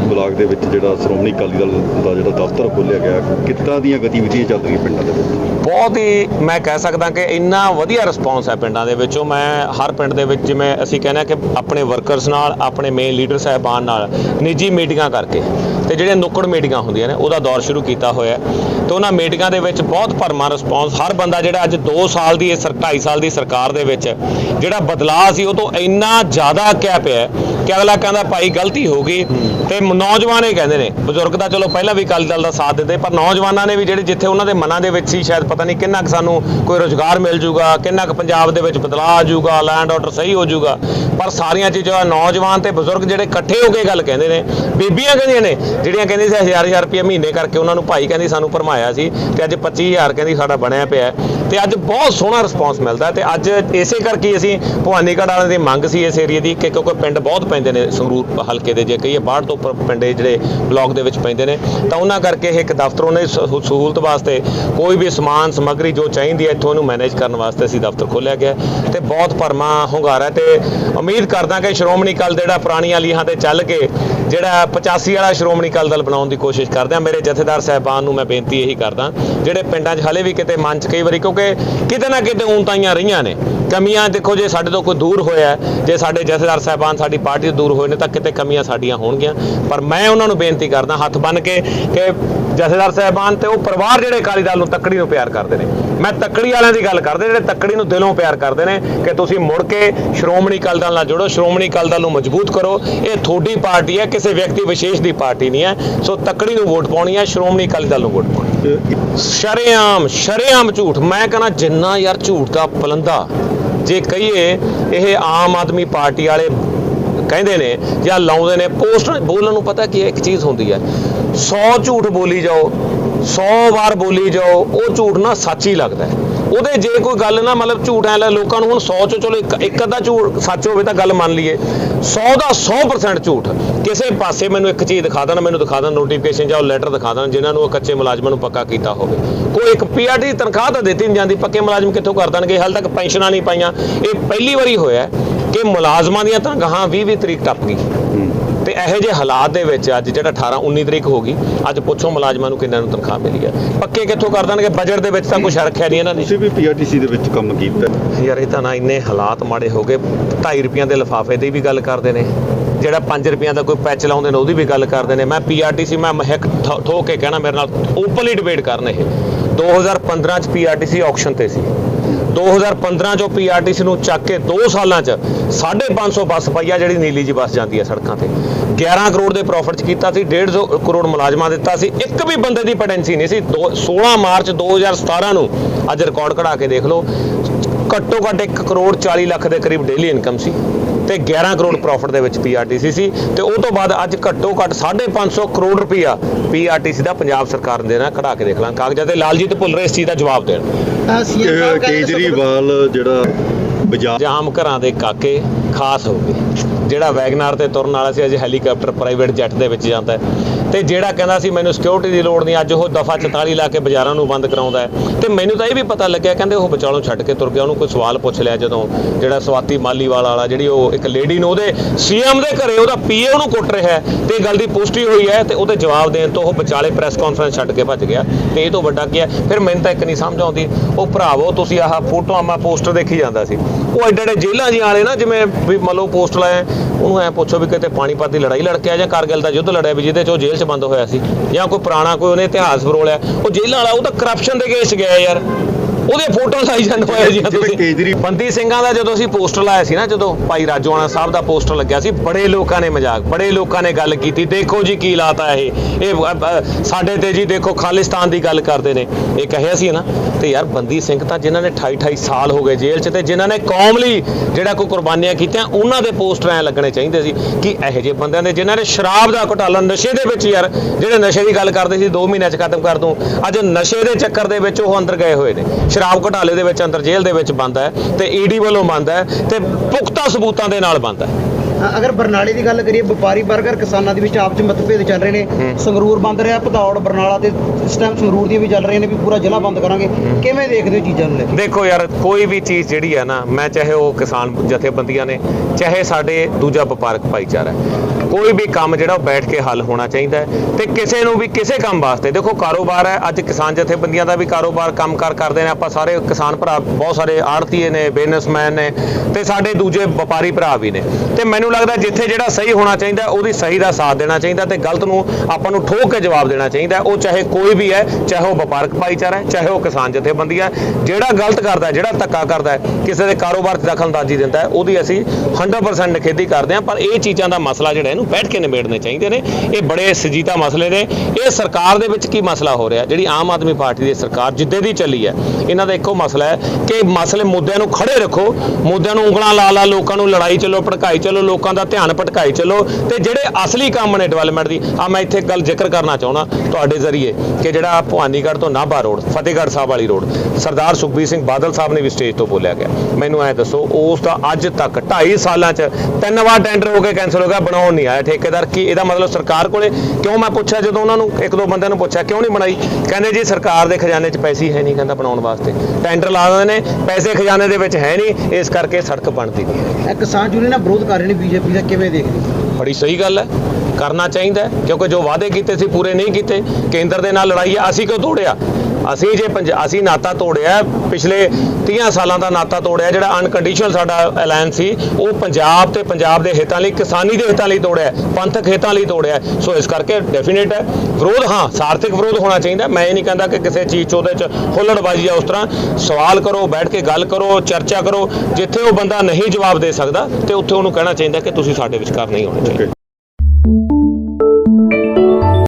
ਬਲਾਕ ਦੇ ਵਿੱਚ ਜਿਹੜਾ ਸ਼੍ਰੋਮਣੀ ਅਕਾਲੀ ਦਲ ਦਾ ਜਿਹੜਾ ਦਫ਼ਤਰ ਖੋਲ੍ਹਿਆ ਗਿਆ ਕਿੱਦਾਂ ਦੀਆਂ ਗਤੀਵਿਧੀਆਂ ਚੱਲ ਰਹੀਆਂ ਪਿੰਡਾਂ ਦੇ ਵਿੱਚ? ਬਹੁਤ ਹੀ ਮੈਂ ਕਹਿ ਸਕਦਾ ਕਿ ਇੰਨਾ ਵਧੀਆ ਰਿਸਪੌਂਸ ਹੈ ਪਿੰਡਾਂ ਦੇ ਵਿੱਚੋਂ। ਮੈਂ ਹਰ ਪਿੰਡ ਦੇ ਵਿੱਚ ਜਿਵੇਂ ਅਸੀਂ ਕਹਿੰਦੇ ਹਾਂ ਕਿ ਆਪਣੇ ਵਰਕਰਸ ਨਾਲ ਆਪਣੇ ਮੇਨ ਲੀਡਰ ਸਾਹਿਬਾਨ ਨਾਲ ਨਿੱਜੀ ਮੀਟਿੰਗਾਂ ਕਰਕੇ ਤੇ ਜਿਹੜੇ ਨੁੱਕੜ ਮੀਟਿੰਗਾਂ ਹੁੰਦੀਆਂ ਨੇ ਉਹਦਾ ਦੌਰ ਸ਼ੁਰੂ ਕੀਤਾ ਹੋਇਆ ਹੈ। ਤੇ ਉਹਨਾਂ ਮੀਟਿੰਗਾਂ ਦੇ ਵਿੱਚ ਬਹੁਤ ਭਰਮਾ ਰਿਸਪੌਂਸ ਹਰ ਬੰਦਾ ਜਿਹੜਾ ਅੱਜ 2 ਸਾਲ ਦੀ ਇਹ ਸਰ 2.5 ਸਾਲ ਦੀ ਸਰਕਾਰ ਦੇ ਵਿੱਚ ਜਿਹੜਾ ਬਦਲਾਅ ਸੀ, ਉਹ ਤੋਂ ਇੰਨਾ ਜ਼ਿਆਦਾ ਕਿਆ ਪਿਆ ਕਿ ਅਗਲਾ ਕਹਿੰਦਾ ਭਾਈ ਗਲਤੀ ਹੋ ਗਈ। ਤੇ ਨੌਜਵਾਨ ਇਹ ਕਹਿੰਦੇ ਨੇ, ਬਜ਼ੁਰਗ ਤਾਂ ਚਲੋ ਪਹਿਲਾਂ ਵੀ ਅਕਾਲੀ ਦਲ ਦਾ ਸਾਥ ਦਿੰਦੇ, ਪਰ ਨੌਜਵਾਨਾਂ ਨੇ ਵੀ ਜਿਹੜੇ ਜਿੱਥੇ ਉਹਨਾਂ ਦੇ ਮਨਾਂ ਦੇ ਵਿੱਚ ਸੀ, ਸ਼ਾਇਦ ਪਤਾ ਨਹੀਂ ਕਿੰਨਾ ਕੁ ਸਾਨੂੰ ਕੋਈ ਰੋਜ਼ਗਾਰ ਮਿਲ ਜੂਗਾ, ਕਿੰਨਾ ਕੁ ਪੰਜਾਬ ਦੇ ਵਿੱਚ ਬਦਲਾਅ ਆ ਜੂਗਾ ਲੈਂਡ ਆਰਡਰ ਸਹੀ ਹੋ ਜੂਗਾ, ਪਰ ਸਾਰੀਆਂ ਚੀਜ਼ਾਂ ਨੌਜਵਾਨ ਤੇ ਬਜ਼ੁਰਗ ਜਿਹੜੇ ਇਕੱਠੇ ਹੋ ਕੇ ਗੱਲ ਕਹਿੰਦੇ ਨੇ, ਬੀਬੀਆਂ ਕਹਿੰਦੀਆਂ ਨੇ, ਜਿਹੜੀਆਂ ਕਹਿੰਦੀਆਂ ਸੀ ਹਜ਼ਾਰ ਹਜ਼ਾਰ ਰੁਪਏ ਮਹੀਨੇ ਕਰਕੇ ਉਹਨਾਂ ਨੂੰ ਭਾਈ ਕਹਿੰਦੀ ਸਾਨੂੰ ਭਰਮਾਇਆ ਸੀ, ਤੇ ਅੱਜ 25000 ਕਹਿੰਦੀ ਸਾਡਾ ਬਣਿਆ ਪਿਆ ਤੇ ਅੱਜ ਬਹੁਤ ਸੋਹਣਾ ਰਿਸਪੌਂਸ ਮਿਲਦਾ ਤੇ ਅੱਜ ਇਸੇ ਕਰਕੇ ਅਸੀਂ ਭਵਾਨੀ ਭਵਾਨੀਗੜ੍ਹ ਵਾਲਿਆਂ ਦੀ ਮੰਗ ਸੀ ਇਸ ਏਰੀਏ ਦੀ ਕਿ ਕਿਉਂਕਿ ਪਿੰਡ ਬਹੁਤ ਪੈਂਦੇ ਨੇ ਸੰਗਰੂਰ ਹਲਕੇ ਦੇ, ਜੇ ਕਹੀਏ 62 ਤੋਂ ਉੱਪਰ ਪਿੰਡ ਜਿਹੜੇ ਬਲਾਕ ਦੇ ਵਿੱਚ ਪੈਂਦੇ ਨੇ, ਤਾਂ ਉਹਨਾਂ ਕਰਕੇ ਇਹ ਇੱਕ ਦਫ਼ਤਰ ਉਹਨੇ ਸਹੂਲਤ ਵਾਸਤੇ ਕੋਈ ਵੀ ਸਮਾਨ, ਸਮੱਗਰੀ ਜੋ ਚਾਹੀਦੀ ਹੈ, ਇੱਥੋਂ ਇਹਨੂੰ ਮੈਨੇਜ ਕਰਨ ਵਾਸਤੇ ਅਸੀਂ ਦਫ਼ਤਰ ਖੋਲ੍ਹਿਆ ਗਿਆ ਤੇ ਬਹੁਤ ਭਰਮਾ ਹੁੰਗਾਰਾ ਤੇ ਉਮੀਦ ਕਰਦਾ ਕਿ ਸ਼੍ਰੋਮਣੀ ਅਕਾਲੀ ਜਿਹੜਾ ਪੁਰਾਣੀਆਂ ਲੀਹਾਂ ਤੇ ਚੱਲ ਕੇ ਜਿਹੜਾ 85 ਵਾਲਾ ਸ਼੍ਰੋਮਣੀ ਅਕਾਲੀ ਦਲ ਬਣਾਉਣ ਦੀ ਕੋਸ਼ਿਸ਼ ਕਰਦੇ ਆ, ਮੇਰੇ ਜਥੇਦਾਰ ਸਾਹਿਬਾਨ ਨੂੰ ਮੈਂ ਬੇਨਤੀ ਇਹੀ ਕਰਦਾ, ਜਿਹੜੇ ਪਿੰਡਾਂ 'ਚ ਹਲੇ ਵੀ ਕਿਤੇ ਮਨ 'ਚ ਕਈ ਵਾਰੀ ਕਿਉਂਕਿ ਕਿਤੇ ਨਾ ਕਿਤੇ ਊਣਤਾਈਆਂ ਰਹੀਆਂ ਨੇ, ਕਮੀਆਂ ਦੇਖੋ ਜੇ ਸਾਡੇ ਤੋਂ ਕੋਈ ਦੂਰ ਹੋਇਆ ਹੈ, ਜੇ ਸਾਡੇ ਜਥੇਦਾਰ ਸਾਹਿਬਾਨ ਸਾਡੀ ਪਾਰਟੀ ਤੋਂ ਦੂਰ ਹੋਏ ਨੇ ਤਾਂ ਕਿਤੇ ਕਮੀਆਂ ਸਾਡੀਆਂ ਹੋਣਗੀਆਂ। ਪਰ ਮੈਂ ਉਹਨਾਂ ਨੂੰ ਬੇਨਤੀ ਕਰਦਾ ਹੱਥ ਬੰਨ ਕੇ ਕਿ ਜਥੇਦਾਰ ਸਾਹਿਬਾਨ ਤੇ ਉਹ ਪਰਿਵਾਰ ਜਿਹੜੇ ਅਕਾਲੀ ਦਲ ਨੂੰ ਤੱਕੜੀ ਨੂੰ ਪਿਆਰ ਕਰਦੇ ਨੇ। ਮੈਂ ਤੱਕੜੀ ਵਾਲਿਆਂ ਦੀ ਗੱਲ ਕਰਦੇ ਜਿਹੜੇ ਤੱਕੜੀ ਨੂੰ ਦਿਲੋਂ ਪਿਆਰ ਕਰਦੇ ਨੇ ਕਿ ਤੁਸੀਂ ਮੁੜ ਕੇ ਸ਼੍ਰੋਮਣੀ ਅਕਾਲੀ ਦਲ ਨਾਲ ਜੁੜੋ ਸ਼੍ਰੋਮਣੀ ਅਕਾਲੀ ਦਲ ਨੂੰ ਮਜ਼ਬੂਤ ਕਰੋ। ਇਹ ਤੁਹਾਡੀ ਪਾਰਟੀ ਹੈ ਕਿਸੇ ਵਿਅਕਤੀ ਵਿਸ਼ੇਸ਼ ਦੀ ਪਾਰਟੀ ਨਹੀਂ ਹੈ। ਸੋ ਤੱਕੜੀ ਨੂੰ ਵੋਟ ਪਾਉਣੀ ਹੈ ਸ਼੍ਰੋਮਣੀ ਅਕਾਲੀ ਦਲ ਨੂੰ ਵੋਟ ਪਾਉਣੀ ਸ਼ਰੇਆਮ ਸ਼ਰੇਆਮ ਝੂਠ। ਮੈਂ ਕਹਿੰਦਾ ਜਿੰਨਾ ਯਾਰ ਝੂਠ ਦਾ ਪਲੰਦਾ ਜੇ ਕਹੀਏ ਇਹ ਆਮ ਆਦਮੀ ਪਾਰਟੀ ਵਾਲੇ ਕਹਿੰਦੇ ਨੇ ਜਾਂ ਲਾਉਂਦੇ ਨੇ ਪੋਸਟਰ ਬੋਲਣ ਨੂੰ ਪਤਾ ਕੀ ਹੈ, ਇੱਕ ਚੀਜ਼ ਹੁੰਦੀ ਹੈ। 100 ਝੂਠ ਬੋਲੀ ਜਾਓ 100 ਵਾਰ ਬੋਲੀ ਜਾਓ, ਉਹ ਝੂਠ ਨਾ ਸੱਚ ਹੀ ਲੱਗਦਾ ਹੈ। ਉਹਦੇ ਜੇ ਕੋਈ ਗੱਲ ਨਾ ਮਤਲਬ ਝੂਠ ਐ ਲੈ ਲੋਕਾਂ ਨੂੰ ਹੁਣ 100 ਚੋਂ ਚਲੋ ਇੱਕ ਇੱਕ ਅੱਧਾ ਝੂਠ ਸੱਚ ਹੋਵੇ ਤਾਂ ਗੱਲ ਮੰਨ ਲਈਏ। 100 ਦਾ 100% ਝੂਠ। ਕਿਸੇ ਪਾਸੇ ਮੈਨੂੰ ਇੱਕ ਚੀਜ਼ ਦਿਖਾ ਦੇਣ, ਮੈਨੂੰ ਦਿਖਾ ਦੇਣ ਨੋਟੀਫਿਕੇਸ਼ਨ ਜਾਂ ਉਹ ਲੈਟਰ ਦਿਖਾ ਦੇਣ ਜਿਨ੍ਹਾਂ ਨੂੰ ਉਹ ਕੱਚੇ ਮੁਲਾਜ਼ਮਾਂ ਨੂੰ ਪੱਕਾ ਕੀਤਾ ਹੋਵੇ। ਕੋਈ ਇੱਕ ਪੀਆਰਟੀ ਦੀ ਤਨਖਾਹ ਤਾਂ ਦਿੱਤੀ ਨਹੀਂ ਜਾਂਦੀ, ਪੱਕੇ ਮੁਲਾਜ਼ਮ ਕਿੱਥੋਂ ਕਰ ਦੇਣਗੇ? ਹਾਲ ਤੱਕ ਪੈਨਸ਼ਨਾਂ ਨਹੀਂ ਪਾਈਆਂ। ਇਹ ਪਹਿਲੀ ਵਾਰੀ ਹੋਇਆ। ਕਿ ਮੁਲਾਜ਼ਮਾਂ ਦੀਆਂ ਤਨਖਾਹਾਂ 20 20 ਤਰੀਕ ਟੱਪ ਗਈ। ਤੇ ਇਹੋ ਜਿਹੇ ਹਾਲਾਤ ਦੇ ਵਿੱਚ ਅੱਜ ਜਿਹੜਾ 18 19 ਤਰੀਕ ਹੋ ਗਈ ਅੱਜ ਪੁੱਛੋ ਮੁਲਾਜ਼ਮਾਂ ਨੂੰ ਕਿੰਨਾਂ ਨੂੰ ਤਨਖਾਹ ਮਿਲੀ ਹੈ ਪੱਕੇ ਕਿੱਥੋਂ ਕਰ ਦੇਣਗੇ? ਬਜਟ ਦੇ ਵਿੱਚ ਤਾਂ ਕੁਝ ਰੱਖਿਆ ਨਹੀਂ ਇਹਨਾਂ ਨੇ ਤੁਸੀਂ ਵੀ ਪੀਆਰਟੀਸੀ ਦੇ ਵਿੱਚ ਕੰਮ ਕੀਤਾ। ਯਾਰ ਇਹ ਤਾਂ ਨਾ ਇੰਨੇ ਹਾਲਾਤ ਮਾੜੇ ਹੋ ਗਏ 2.5 ਰੁਪਈਆਂ ਦੇ ਲਿਫਾਫੇ ਦੀ ਵੀ ਗੱਲ ਕਰਦੇ ਨੇ। ਜਿਹੜਾ 5 ਰੁਪਈਆਂ ਦਾ ਕੋਈ ਪੈਚ ਲਾਉਂਦੇ ਨੇ ਉਹਦੀ ਵੀ ਗੱਲ ਕਰਦੇ ਨੇ। ਮੈਂ ਪੀਆਰਟੀਸੀ ਮੈਂ ਮਹਿਕ ਠੋ ਕੇ ਕਹਿਣਾ ਮੇਰੇ ਨਾਲ ਓਪਨਲੀ ਡਿਬੇਟ ਕਰਨ ਇਹ। 2015 ਚ ਪੀਆਰਟੀਸੀ ਆਕਸ਼ਨ ਤੇ ਸੀ। 2015 ਚੋਂ ਪੀਆਰਟੀਸੀ ਨੂੰ ਚੱਕ ਕੇ 2 ਸਾਲਾਂ ਚ 550 ਬੱਸ ਪਈ ਆ, ਜਿਹੜੀ ਨੀਲੀ ਜੀ ਬੱਸ ਜਾਂਦੀ ਹੈ ਸੜਕਾਂ ਤੇ। 11 ਕਰੋੜ ਦੇ ਪ੍ਰੋਫਿਟ ਚ ਕੀਤਾ ਸੀ 150 ਕਰੋੜ ਮੁਲਾਜ਼ਮਾਂ ਦਿੱਤਾ ਸੀ। ਇੱਕ ਵੀ ਬੰਦੇ ਦੀ ਪੈਟੈਂਸੀ ਨਹੀਂ ਸੀ। ਦੋ- 16 ਮਾਰਚ 2017 ਨੂੰ ਅੱਜ ਰਿਕਾਰਡ ਕਢਾ ਕੇ ਦੇਖ ਲਓ। ਘੱਟੋ ਘੱਟ 1 ਕਰੋੜ 40 ਲੱਖ ਦੇ ਕਰੀਬ ਡੇਲੀ ਇਨਕਮ ਸੀ। ਤੇ 11 ਕਰੋੜ ਪ੍ਰੋਫਿਟ ਦੇ ਵਿੱਚ ਪੀਆਰਟੀਸੀ ਸੀ ਤੇ ਉਹ ਤੋਂ ਬਾਅਦ ਅੱਜ ਘੱਟੋ ਘੱਟ 550 ਕਰੋੜ ਰੁਪਈਆ ਪੀਆਰਟੀਸੀ ਦਾ ਪੰਜਾਬ ਸਰਕਾਰ ਨੇ ਦੇਣਾ ਕਢਾ ਕੇ ਦੇਖ ਲਾਂ ਕਾਗਜ਼ਾਂ ਤੇ। ਲਾਲਜੀਤ ਭੁੱਲਰ ਇਸ ਚੀਜ਼ ਦਾ ਜਵਾਬ ਦੇਣ। ਕੇਜਰੀਵਾਲ ਜਿਹੜਾ ਬਾਜ਼ਾਰ ਜਾਮ ਘਰਾਂ ਦੇ ਕਾਕੇ ਖਾਸ ਹੋ ਗਏ। ਜਿਹੜਾ ਵੈਗਨਾਰ ਤੇ ਤੁਰਨ ਵਾਲਾ ਸੀ ਅੱਜ ਹੈਲੀਕਾਪਟਰ ਪ੍ਰਾਈਵੇਟ ਜੈਟ ਦੇ ਵਿੱਚ ਜਾਂਦਾ ਹੈ। ਤੇ ਜਿਹੜਾ ਕਹਿੰਦਾ ਸੀ ਮੈਨੂੰ ਸਿਕਿਉਰਿਟੀ ਦੀ ਲੋੜ ਨਹੀਂ, ਅੱਜ ਉਹ ਦਫਾ 44 ਲਾ ਕੇ ਬਾਜ਼ਾਰਾਂ ਨੂੰ ਬੰਦ ਕਰਾਉਂਦਾ ਹੈ। ਤੇ ਮੈਨੂੰ ਤਾਂ ਇਹ ਵੀ ਪਤਾ ਲੱਗਿਆ, ਕਹਿੰਦੇ ਉਹ ਵਿਚਾਲੋਂ ਛੱਡ ਕੇ ਤੁਰ ਗਿਆ, ਉਹਨੂੰ ਕੋਈ ਸਵਾਲ ਪੁੱਛ ਲਿਆ ਜਦੋਂ ਜਿਹੜਾ ਸਵਾਤੀ ਮਾਲੀਵਾਲ ਵਾਲਾ, ਜਿਹੜੀ ਉਹ ਇੱਕ ਲੇਡੀ ਨੂੰ ਉਹਦੇ ਸੀਐਮ ਦੇ ਘਰੇ ਉਹਦਾ ਪੀਏ ਉਹਨੂੰ ਕੁੱਟ ਰਿਹਾ ਹੈ ਤੇ ਇਹ ਗੱਲ ਦੀ ਪੁਸ਼ਟੀ ਹੋਈ ਹੈ ਤੇ ਉਹਦੇ ਜਵਾਬ ਦੇਣ ਤੋਂ ਉਹ ਵਿਚਾਲੇ ਪ੍ਰੈਸ ਕਾਨਫਰੰਸ ਛੱਡ ਕੇ ਭੱਜ ਗਿਆ ਤੇ ਇਹ ਤੋਂ ਵੱਡਾ ਕੀ ਹੈ? ਫਿਰ ਮੈਨੂੰ ਤਾਂ ਇੱਕ ਨਹੀਂ ਸਮਝ ਆਉਂਦੀ, ਉਹ ਭਰਾਵੋ ਤੁਸੀਂ ਆਹ ਫੋਟੋਆਂ ਮੈਂ ਪੋਸਟਰ ਦੇਖੀ ਜਾਂਦਾ ਸੀ। ਉਹ ਐਡੇ ਐਡੇ ਜੇਲ੍ਹਾਂ ਜੀ ਵਾਲੇ ਨਾ, ਜਿਵੇਂ ਵੀ ਮੰਨ ਲਓ ਪੋਸਟ ਲਾਏ ਉਹਨੂੰ ਐ ਪੁੱਛੋ ਵੀ ਕਿਤੇ ਪਾਣੀਪਤ ਦੀ ਲੜਾਈ ਲੜ ਕੇ ਆ ਜਾਂ ਕਾਰਗਿਲ ਦਾ ਯੁੱਧ ਲੜਿਆ ਵੀ ਜਿਹਦੇ ਚ ਉਹ ਜੇਲ੍ਹ 'ਚ ਬੰਦ ਹੋਇਆ ਸੀ ਜਾਂ ਕੋਈ ਪੁਰਾਣਾ ਕੋਈ ਉਹਨੇ ਇਤਿਹਾਸ ਫਰੋਲਿਆ ਉਹ ਜੇਲ੍ਹਾਂ ਵਾਲਾ, ਉਹ ਤਾਂ ਕਰਪਸ਼ਨ ਦੇ ਕੇਸ ਗਿਆ ਯਾਰ। ਉਹਦੇ ਫੋਟੋ ਲਾਈ ਜਾਂਦੇ ਹੋਏ ਜੀ ਤੁਸੀਂ। ਕੇਜਰੀ- ਬੰਦੀ ਸਿੰਘਾਂ ਦਾ ਜਦੋਂ ਅਸੀਂ ਪੋਸਟਰ ਲਾਇਆ ਸੀ ਨਾ ਜਦੋਂ ਭਾਈ ਰਾਜੋਆਣਾ ਸਾਹਿਬ ਦਾ ਪੋਸਟਰ ਲੱਗਿਆ ਸੀ ਬੜੇ ਲੋਕਾਂ ਨੇ ਮਜ਼ਾਕ ਬੜੇ ਲੋਕਾਂ ਨੇ ਗੱਲ ਕੀਤੀ ਦੇਖੋ ਜੀ ਕੀ ਲਾਤਾ ਇਹ। ਇਹ ਸਾਡੇ ਤੇ ਜੀ ਦੇਖੋ ਖਾਲਿਸਤਾਨ ਦੀ ਗੱਲ ਕਰਦੇ ਨੇ। ਇਹ ਕਹਿਆ ਸੀ ਨਾ ਤੇ ਯਾਰ ਬੰਦੀ ਸਿੰਘ ਤਾਂ ਜਿਨ੍ਹਾਂ ਨੇ 28 28 ਸਾਲ ਹੋ ਗਏ ਜੇਲ੍ਹ 'ਚ ਤੇ ਜਿਨ੍ਹਾਂ ਨੇ ਕੌਮ ਲਈ ਜਿਹੜਾ ਕੋਈ ਕੁਰਬਾਨੀਆਂ ਕੀਤੀਆਂ ਉਹਨਾਂ ਦੇ ਪੋਸਟਰ ਐ ਲੱਗਣੇ ਚਾਹੀਦੇ ਸੀ ਕਿ ਇਹੋ ਜਿਹੇ ਬੰਦਿਆਂ ਦੇ ਜਿਨ੍ਹਾਂ ਨੇ ਸ਼ਰਾਬ ਦਾ ਘੁਟਾਲਾ ਨਸ਼ੇ ਦੇ ਵਿੱਚ ਯਾਰ ਜਿਹੜੇ ਨਸ਼ੇ ਦੀ ਗੱਲ ਕਰਦੇ ਸੀ 2 ਮਹੀਨਿਆਂ 'ਚ ਖਤਮ ਕਰ ਦੂੰ। ਅੱਜ ਨਸ਼ੇ ਦੇ ਚੱਕਰ ਦੇ ਵਿੱਚ ਉਹ ਅੰਦਰ ਗਏ ਹੋਏ ਨੇ। ਸ਼ਰਾਬ ਘੁਟਾਲੇ ਦੇ ਵਿੱਚ ਅੰਦਰ ਜੇਲ੍ਹ ਦੇ ਵਿੱਚ ਬੰਦ ਹੈ ਤੇ ਈਡੀ ਵੱਲੋਂ ਬੰਦ ਹੈ ਤੇ ਪੁਖਤਾ ਸਬੂਤਾਂ ਦੇ ਨਾਲ ਬੰਦ ਹੈ। ਅਗਰ ਬਰਨਾਲੇ ਦੀ ਗੱਲ ਕਰੀਏ ਵਪਾਰੀ ਵਰਗਰ ਕਿਸਾਨਾਂ ਦੇ ਵਿੱਚ ਆਪਸ ਵਿੱਚ ਮਤਭੇਦ ਚੱਲ ਰਹੇ ਨੇ। ਸੰਗਰੂਰ ਬੰਦ ਰਿਹਾ ਭਦੌੜ ਬਰਨਾਲਾ ਤੇ ਇਸ ਟਾਈਮ ਸੰਗਰੂਰ ਦੀਆਂ ਵੀ ਚੱਲ ਰਹੀਆਂ ਨੇ ਵੀ ਪੂਰਾ ਜ਼ਿਲ੍ਹਾ ਬੰਦ ਕਰਾਂਗੇ। ਕਿਵੇਂ ਦੇਖਦੇ ਹੋ ਚੀਜ਼ਾਂ ਨੂੰ ਲੈ ਕੇ? ਦੇਖੋ ਯਾਰ ਕੋਈ ਵੀ ਚੀਜ਼ ਜਿਹੜੀ ਹੈ ਨਾ ਮੈਂ ਚਾਹੇ ਉਹ ਕਿਸਾਨ ਜਥੇਬੰਦੀਆਂ ਨੇ ਚਾਹੇ ਸਾਡੇ ਦੂਜਾ ਵਪਾਰਕ ਭਾਈਚਾਰਾ ਹੈ। ਕੋਈ ਵੀ ਕੰਮ ਜਿਹੜਾ ਉਹ ਬੈਠ ਕੇ ਹੱਲ ਹੋਣਾ ਚਾਹੀਦਾ ਹੈ ਤੇ ਕਿਸੇ ਨੂੰ ਵੀ ਕਿਸੇ ਕੰਮ ਵਾਸਤੇ। ਦੇਖੋ, ਕਾਰੋਬਾਰ ਹੈ, ਅੱਜ ਕਿਸਾਨ ਜਥੇਬੰਦੀਆਂ ਦਾ ਵੀ ਕਾਰੋਬਾਰ ਕੰਮਕਾਰ ਕਰਦੇ ਨੇ। ਆਪਾਂ ਸਾਰੇ ਕਿਸਾਨ ਭਰਾ, ਬਹੁਤ ਸਾਰੇ ਆੜਤੀਏ ਨੇ, ਬਿਜ਼ਨਸਮੈਨ ਨੇ ਤੇ ਸਾਡੇ ਦੂਜੇ ਵਪਾਰੀ ਭਰਾ ਵੀ ਨੇ। ਤੇ ਮੈਨੂੰ ਲੱਗਦਾ ਜਿੱਥੇ ਜਿਹੜਾ ਸਹੀ ਹੋਣਾ ਚਾਹੀਦਾ, ਉਹਦੀ ਸਹੀ ਦਾ ਸਾਥ ਦੇਣਾ ਚਾਹੀਦਾ ਤੇ ਗਲਤ ਨੂੰ ਆਪਾਂ ਨੂੰ ਠੋਕ ਕੇ ਜਵਾਬ ਦੇਣਾ ਚਾਹੀਦਾ ਉਹ ਚਾਹੇ ਕੋਈ ਵੀ ਹੈ, ਚਾਹੇ ਉਹ ਵਪਾਰਕ ਭਾਈਚਾਰਾ ਹੈ, ਚਾਹੇ ਉਹ ਕਿਸਾਨ ਜਥੇਬੰਦੀ ਹੈ, ਜਿਹੜਾ ਗਲਤ ਕਰਦਾ ਜਿਹੜਾ ਧੱਕਾ ਕਰਦਾ ਕਿਸੇ ਦੇ ਕਾਰੋਬਾਰ 'ਚ ਦਖਲਅੰਦਾਜ਼ੀ ਦਿੰਦਾ ਉਹਦੀ ਅਸੀਂ 100% ਨਿਖੇਧੀ ਕਰਦੇ ਹਾਂ। ਪਰ ਇਹ ਚੀਜ਼ਾਂ ਦਾ ਮਸਲਾ ਜਿਹੜਾ ਇਹਨੂੰ ਬੈਠ ਕੇ ਨਿਬੇੜਨੇ ਚਾਹੀਦੇ ਨੇ। ਇਹ ਬੜੇ ਸਜੀਤਾ ਮਸਲੇ ਨੇ। ਇਹ ਸਰਕਾਰ ਦੇ ਵਿੱਚ ਕੀ ਮਸਲਾ ਹੋ ਰਿਹਾ? ਜਿਹੜੀ ਆਮ ਆਦਮੀ ਪਾਰਟੀ ਦੀ ਸਰਕਾਰ ਜਿੱਦੇ ਦੀ ਚੱਲੀ ਹੈ, ਇਹਨਾਂ ਦਾ ਇੱਕੋ ਮਸਲਾ ਹੈ ਕਿ ਮਸਲੇ ਮੁੱਦਿਆਂ ਨੂੰ ਖੜੇ ਰੱਖੋ। ਮੁੱਦਿਆਂ ਨੂੰ ਉਂਗਲਾਂ ਲਾ ਲਾ, ਲੋਕਾਂ ਨੂੰ ਲੜਾਈ ਚੱਲੋ, ਭੜਕਾਈ ਚੱਲੋ, ਲੋਕਾਂ ਦਾ ਧਿਆਨ ਭਟਕਾਈ ਚੱਲੋ। ਤੇ ਜਿਹੜੇ ਅਸਲੀ ਕੰਮ ਨੇ ਡਿਵੈਲਪਮੈਂਟ ਦੀ ਆ ਮੈਂ ਇੱਥੇ ਇੱਕ ਗੱਲ ਜ਼ਿਕਰ ਕਰਨਾ ਚਾਹੁੰਦਾ ਤੁਹਾਡੇ ਜ਼ਰੀਏ ਕਿ ਜਿਹੜਾ ਭਵਾਨੀਗੜ੍ਹ ਤੋਂ ਨਾਭਾ ਰੋਡ, ਫਤਿਹਗੜ੍ਹ ਸਾਹਿਬ ਵਾਲੀ ਰੋਡ, ਸਰਦਾਰ ਸੁਖਬੀਰ ਸਿੰਘ ਬਾਦਲ ਸਾਹਿਬ ਨੇ ਵੀ ਸਟੇਜ ਤੋਂ ਬੋਲਿਆ ਗਿਆ। ਮੈਨੂੰ ਐ ਦੱਸੋ, ਉਸ ਦਾ ਅੱਜ ਤੱਕ 2.5 ਸਾਲਾਂ 'ਚ ਤਿੰਨ ਵਾਰ ਟੈਂਡਰ ਹੋ ਕੇ ਕੈਨਸਲ ਹੋ ਗਿਆ, ਬਣਾਉਣ ਨਹੀਂ ਆਇਆ ਠੇਕੇਦਾਰ? ਕੀ ਇਹਦਾ ਮਤਲਬ ਸਰਕਾਰ ਕੋਲੇ? ਕਿਉਂ ਮੈਂ ਪੁੱਛਿਆ ਜਦੋਂ ਉਹਨਾਂ ਨੂੰ ਇੱਕ ਦੋ ਬੰਦਿਆਂ ਨੂੰ ਪੁੱਛਿਆ ਕਿਉਂ ਨਹੀਂ ਬਣਾਈ? ਕਹਿੰਦੇ ਜੀ ਸਰਕਾਰ ਦੇ ਖਜ਼ਾਨੇ 'ਚ ਪੈਸੇ ਹੀ ਹੈ ਨਹੀਂ ਕਹਿੰਦਾ ਬਣਾਉਣ ਵਾਸਤੇ। ਟੈਂਡਰ ਲਾ ਦਿੰਦੇ ਨੇ ਪੈਸੇ ਖਜ਼ਾਨੇ ਦੇ ਵਿੱਚ ਹੈ ਨਹੀਂ ਇਸ ਕਰਕੇ ਸੜਕ ਬਣਦੀ ਨਹੀਂ ਇਹ ਕਿਸਾਨ ਯੂਨੀਅਨ ਵਿਰੋਧ ਕਰ ਰਹੇ ਨੇ ਬੀਜੇਪੀ ਦਾ ਕਿਵੇਂ ਦੇਖਦੇ? ਹੋ ਬੜੀ ਸਹੀ ਗੱਲ ਹੈ। ਕਰਨਾ ਚਾਹੀਦਾ ਹੈ, ਕਿਉਂਕਿ ਜੋ ਵਾਅਦੇ ਕੀਤੇ ਸੀ ਪੂਰੇ ਨਹੀਂ ਕੀਤੇ। ਕੇਂਦਰ ਦੇ ਨਾਲ ਲੜਾਈ ਹੈ ਅਸੀਂ ਕਿਉਂ ਤੋੜਿਆ ਅਸੀਂ ਜੇ ਪੰਜ- ਅਸੀਂ ਨਾਤਾ ਤੋੜਿਆ, ਪਿਛਲੇ 30 ਸਾਲਾਂ ਦਾ ਨਾਤਾ ਤੋੜਿਆ, ਜਿਹੜਾ ਅਨਕੰਡੀਸ਼ਨਲ ਸਾਡਾ ਐਲਾਨ ਸੀ, ਉਹ ਪੰਜਾਬ ਤੇ ਪੰਜਾਬ ਦੇ ਹਿੱਤਾਂ ਲਈ, ਕਿਸਾਨੀ ਦੇ ਹਿੱਤਾਂ ਲਈ ਤੋੜਿਆ, ਪੰਥਕ ਹਿੱਤਾਂ ਲਈ ਤੋੜਿਆ। ਸੋ ਇਸ ਕਰਕੇ ਡੈਫੀਨੇਟ ਹੈ। ਵਿਰੋਧ, ਹਾਂ, ਸਾਰਥਿਕ ਵਿਰੋਧ ਹੋਣਾ ਚਾਹੀਦਾ। ਮੈਂ ਇਹ ਨਹੀਂ ਕਹਿੰਦਾ ਕਿ ਕਿਸੇ ਚੀਜ਼ 'ਚ, ਉਹਦੇ 'ਚ ਹੁੱਲੜਬਾਜ਼ੀ ਆ ਉਸ ਤਰ੍ਹਾਂ। ਸਵਾਲ ਕਰੋ, ਬੈਠ ਕੇ ਗੱਲ ਕਰੋ, ਚਰਚਾ ਕਰੋ। ਜਿੱਥੇ ਉਹ ਬੰਦਾ ਨਹੀਂ ਜਵਾਬ ਦੇ ਸਕਦਾ, ਤੇ ਉੱਥੇ ਉਹਨੂੰ ਕਹਿਣਾ ਚਾਹੀਦਾ ਕਿ ਤੁਸੀਂ ਸਾਡੇ ਵਿਚਕਾਰ ਨਹੀਂ ਹੋਣੇ ਚਾਹੀਦੇ।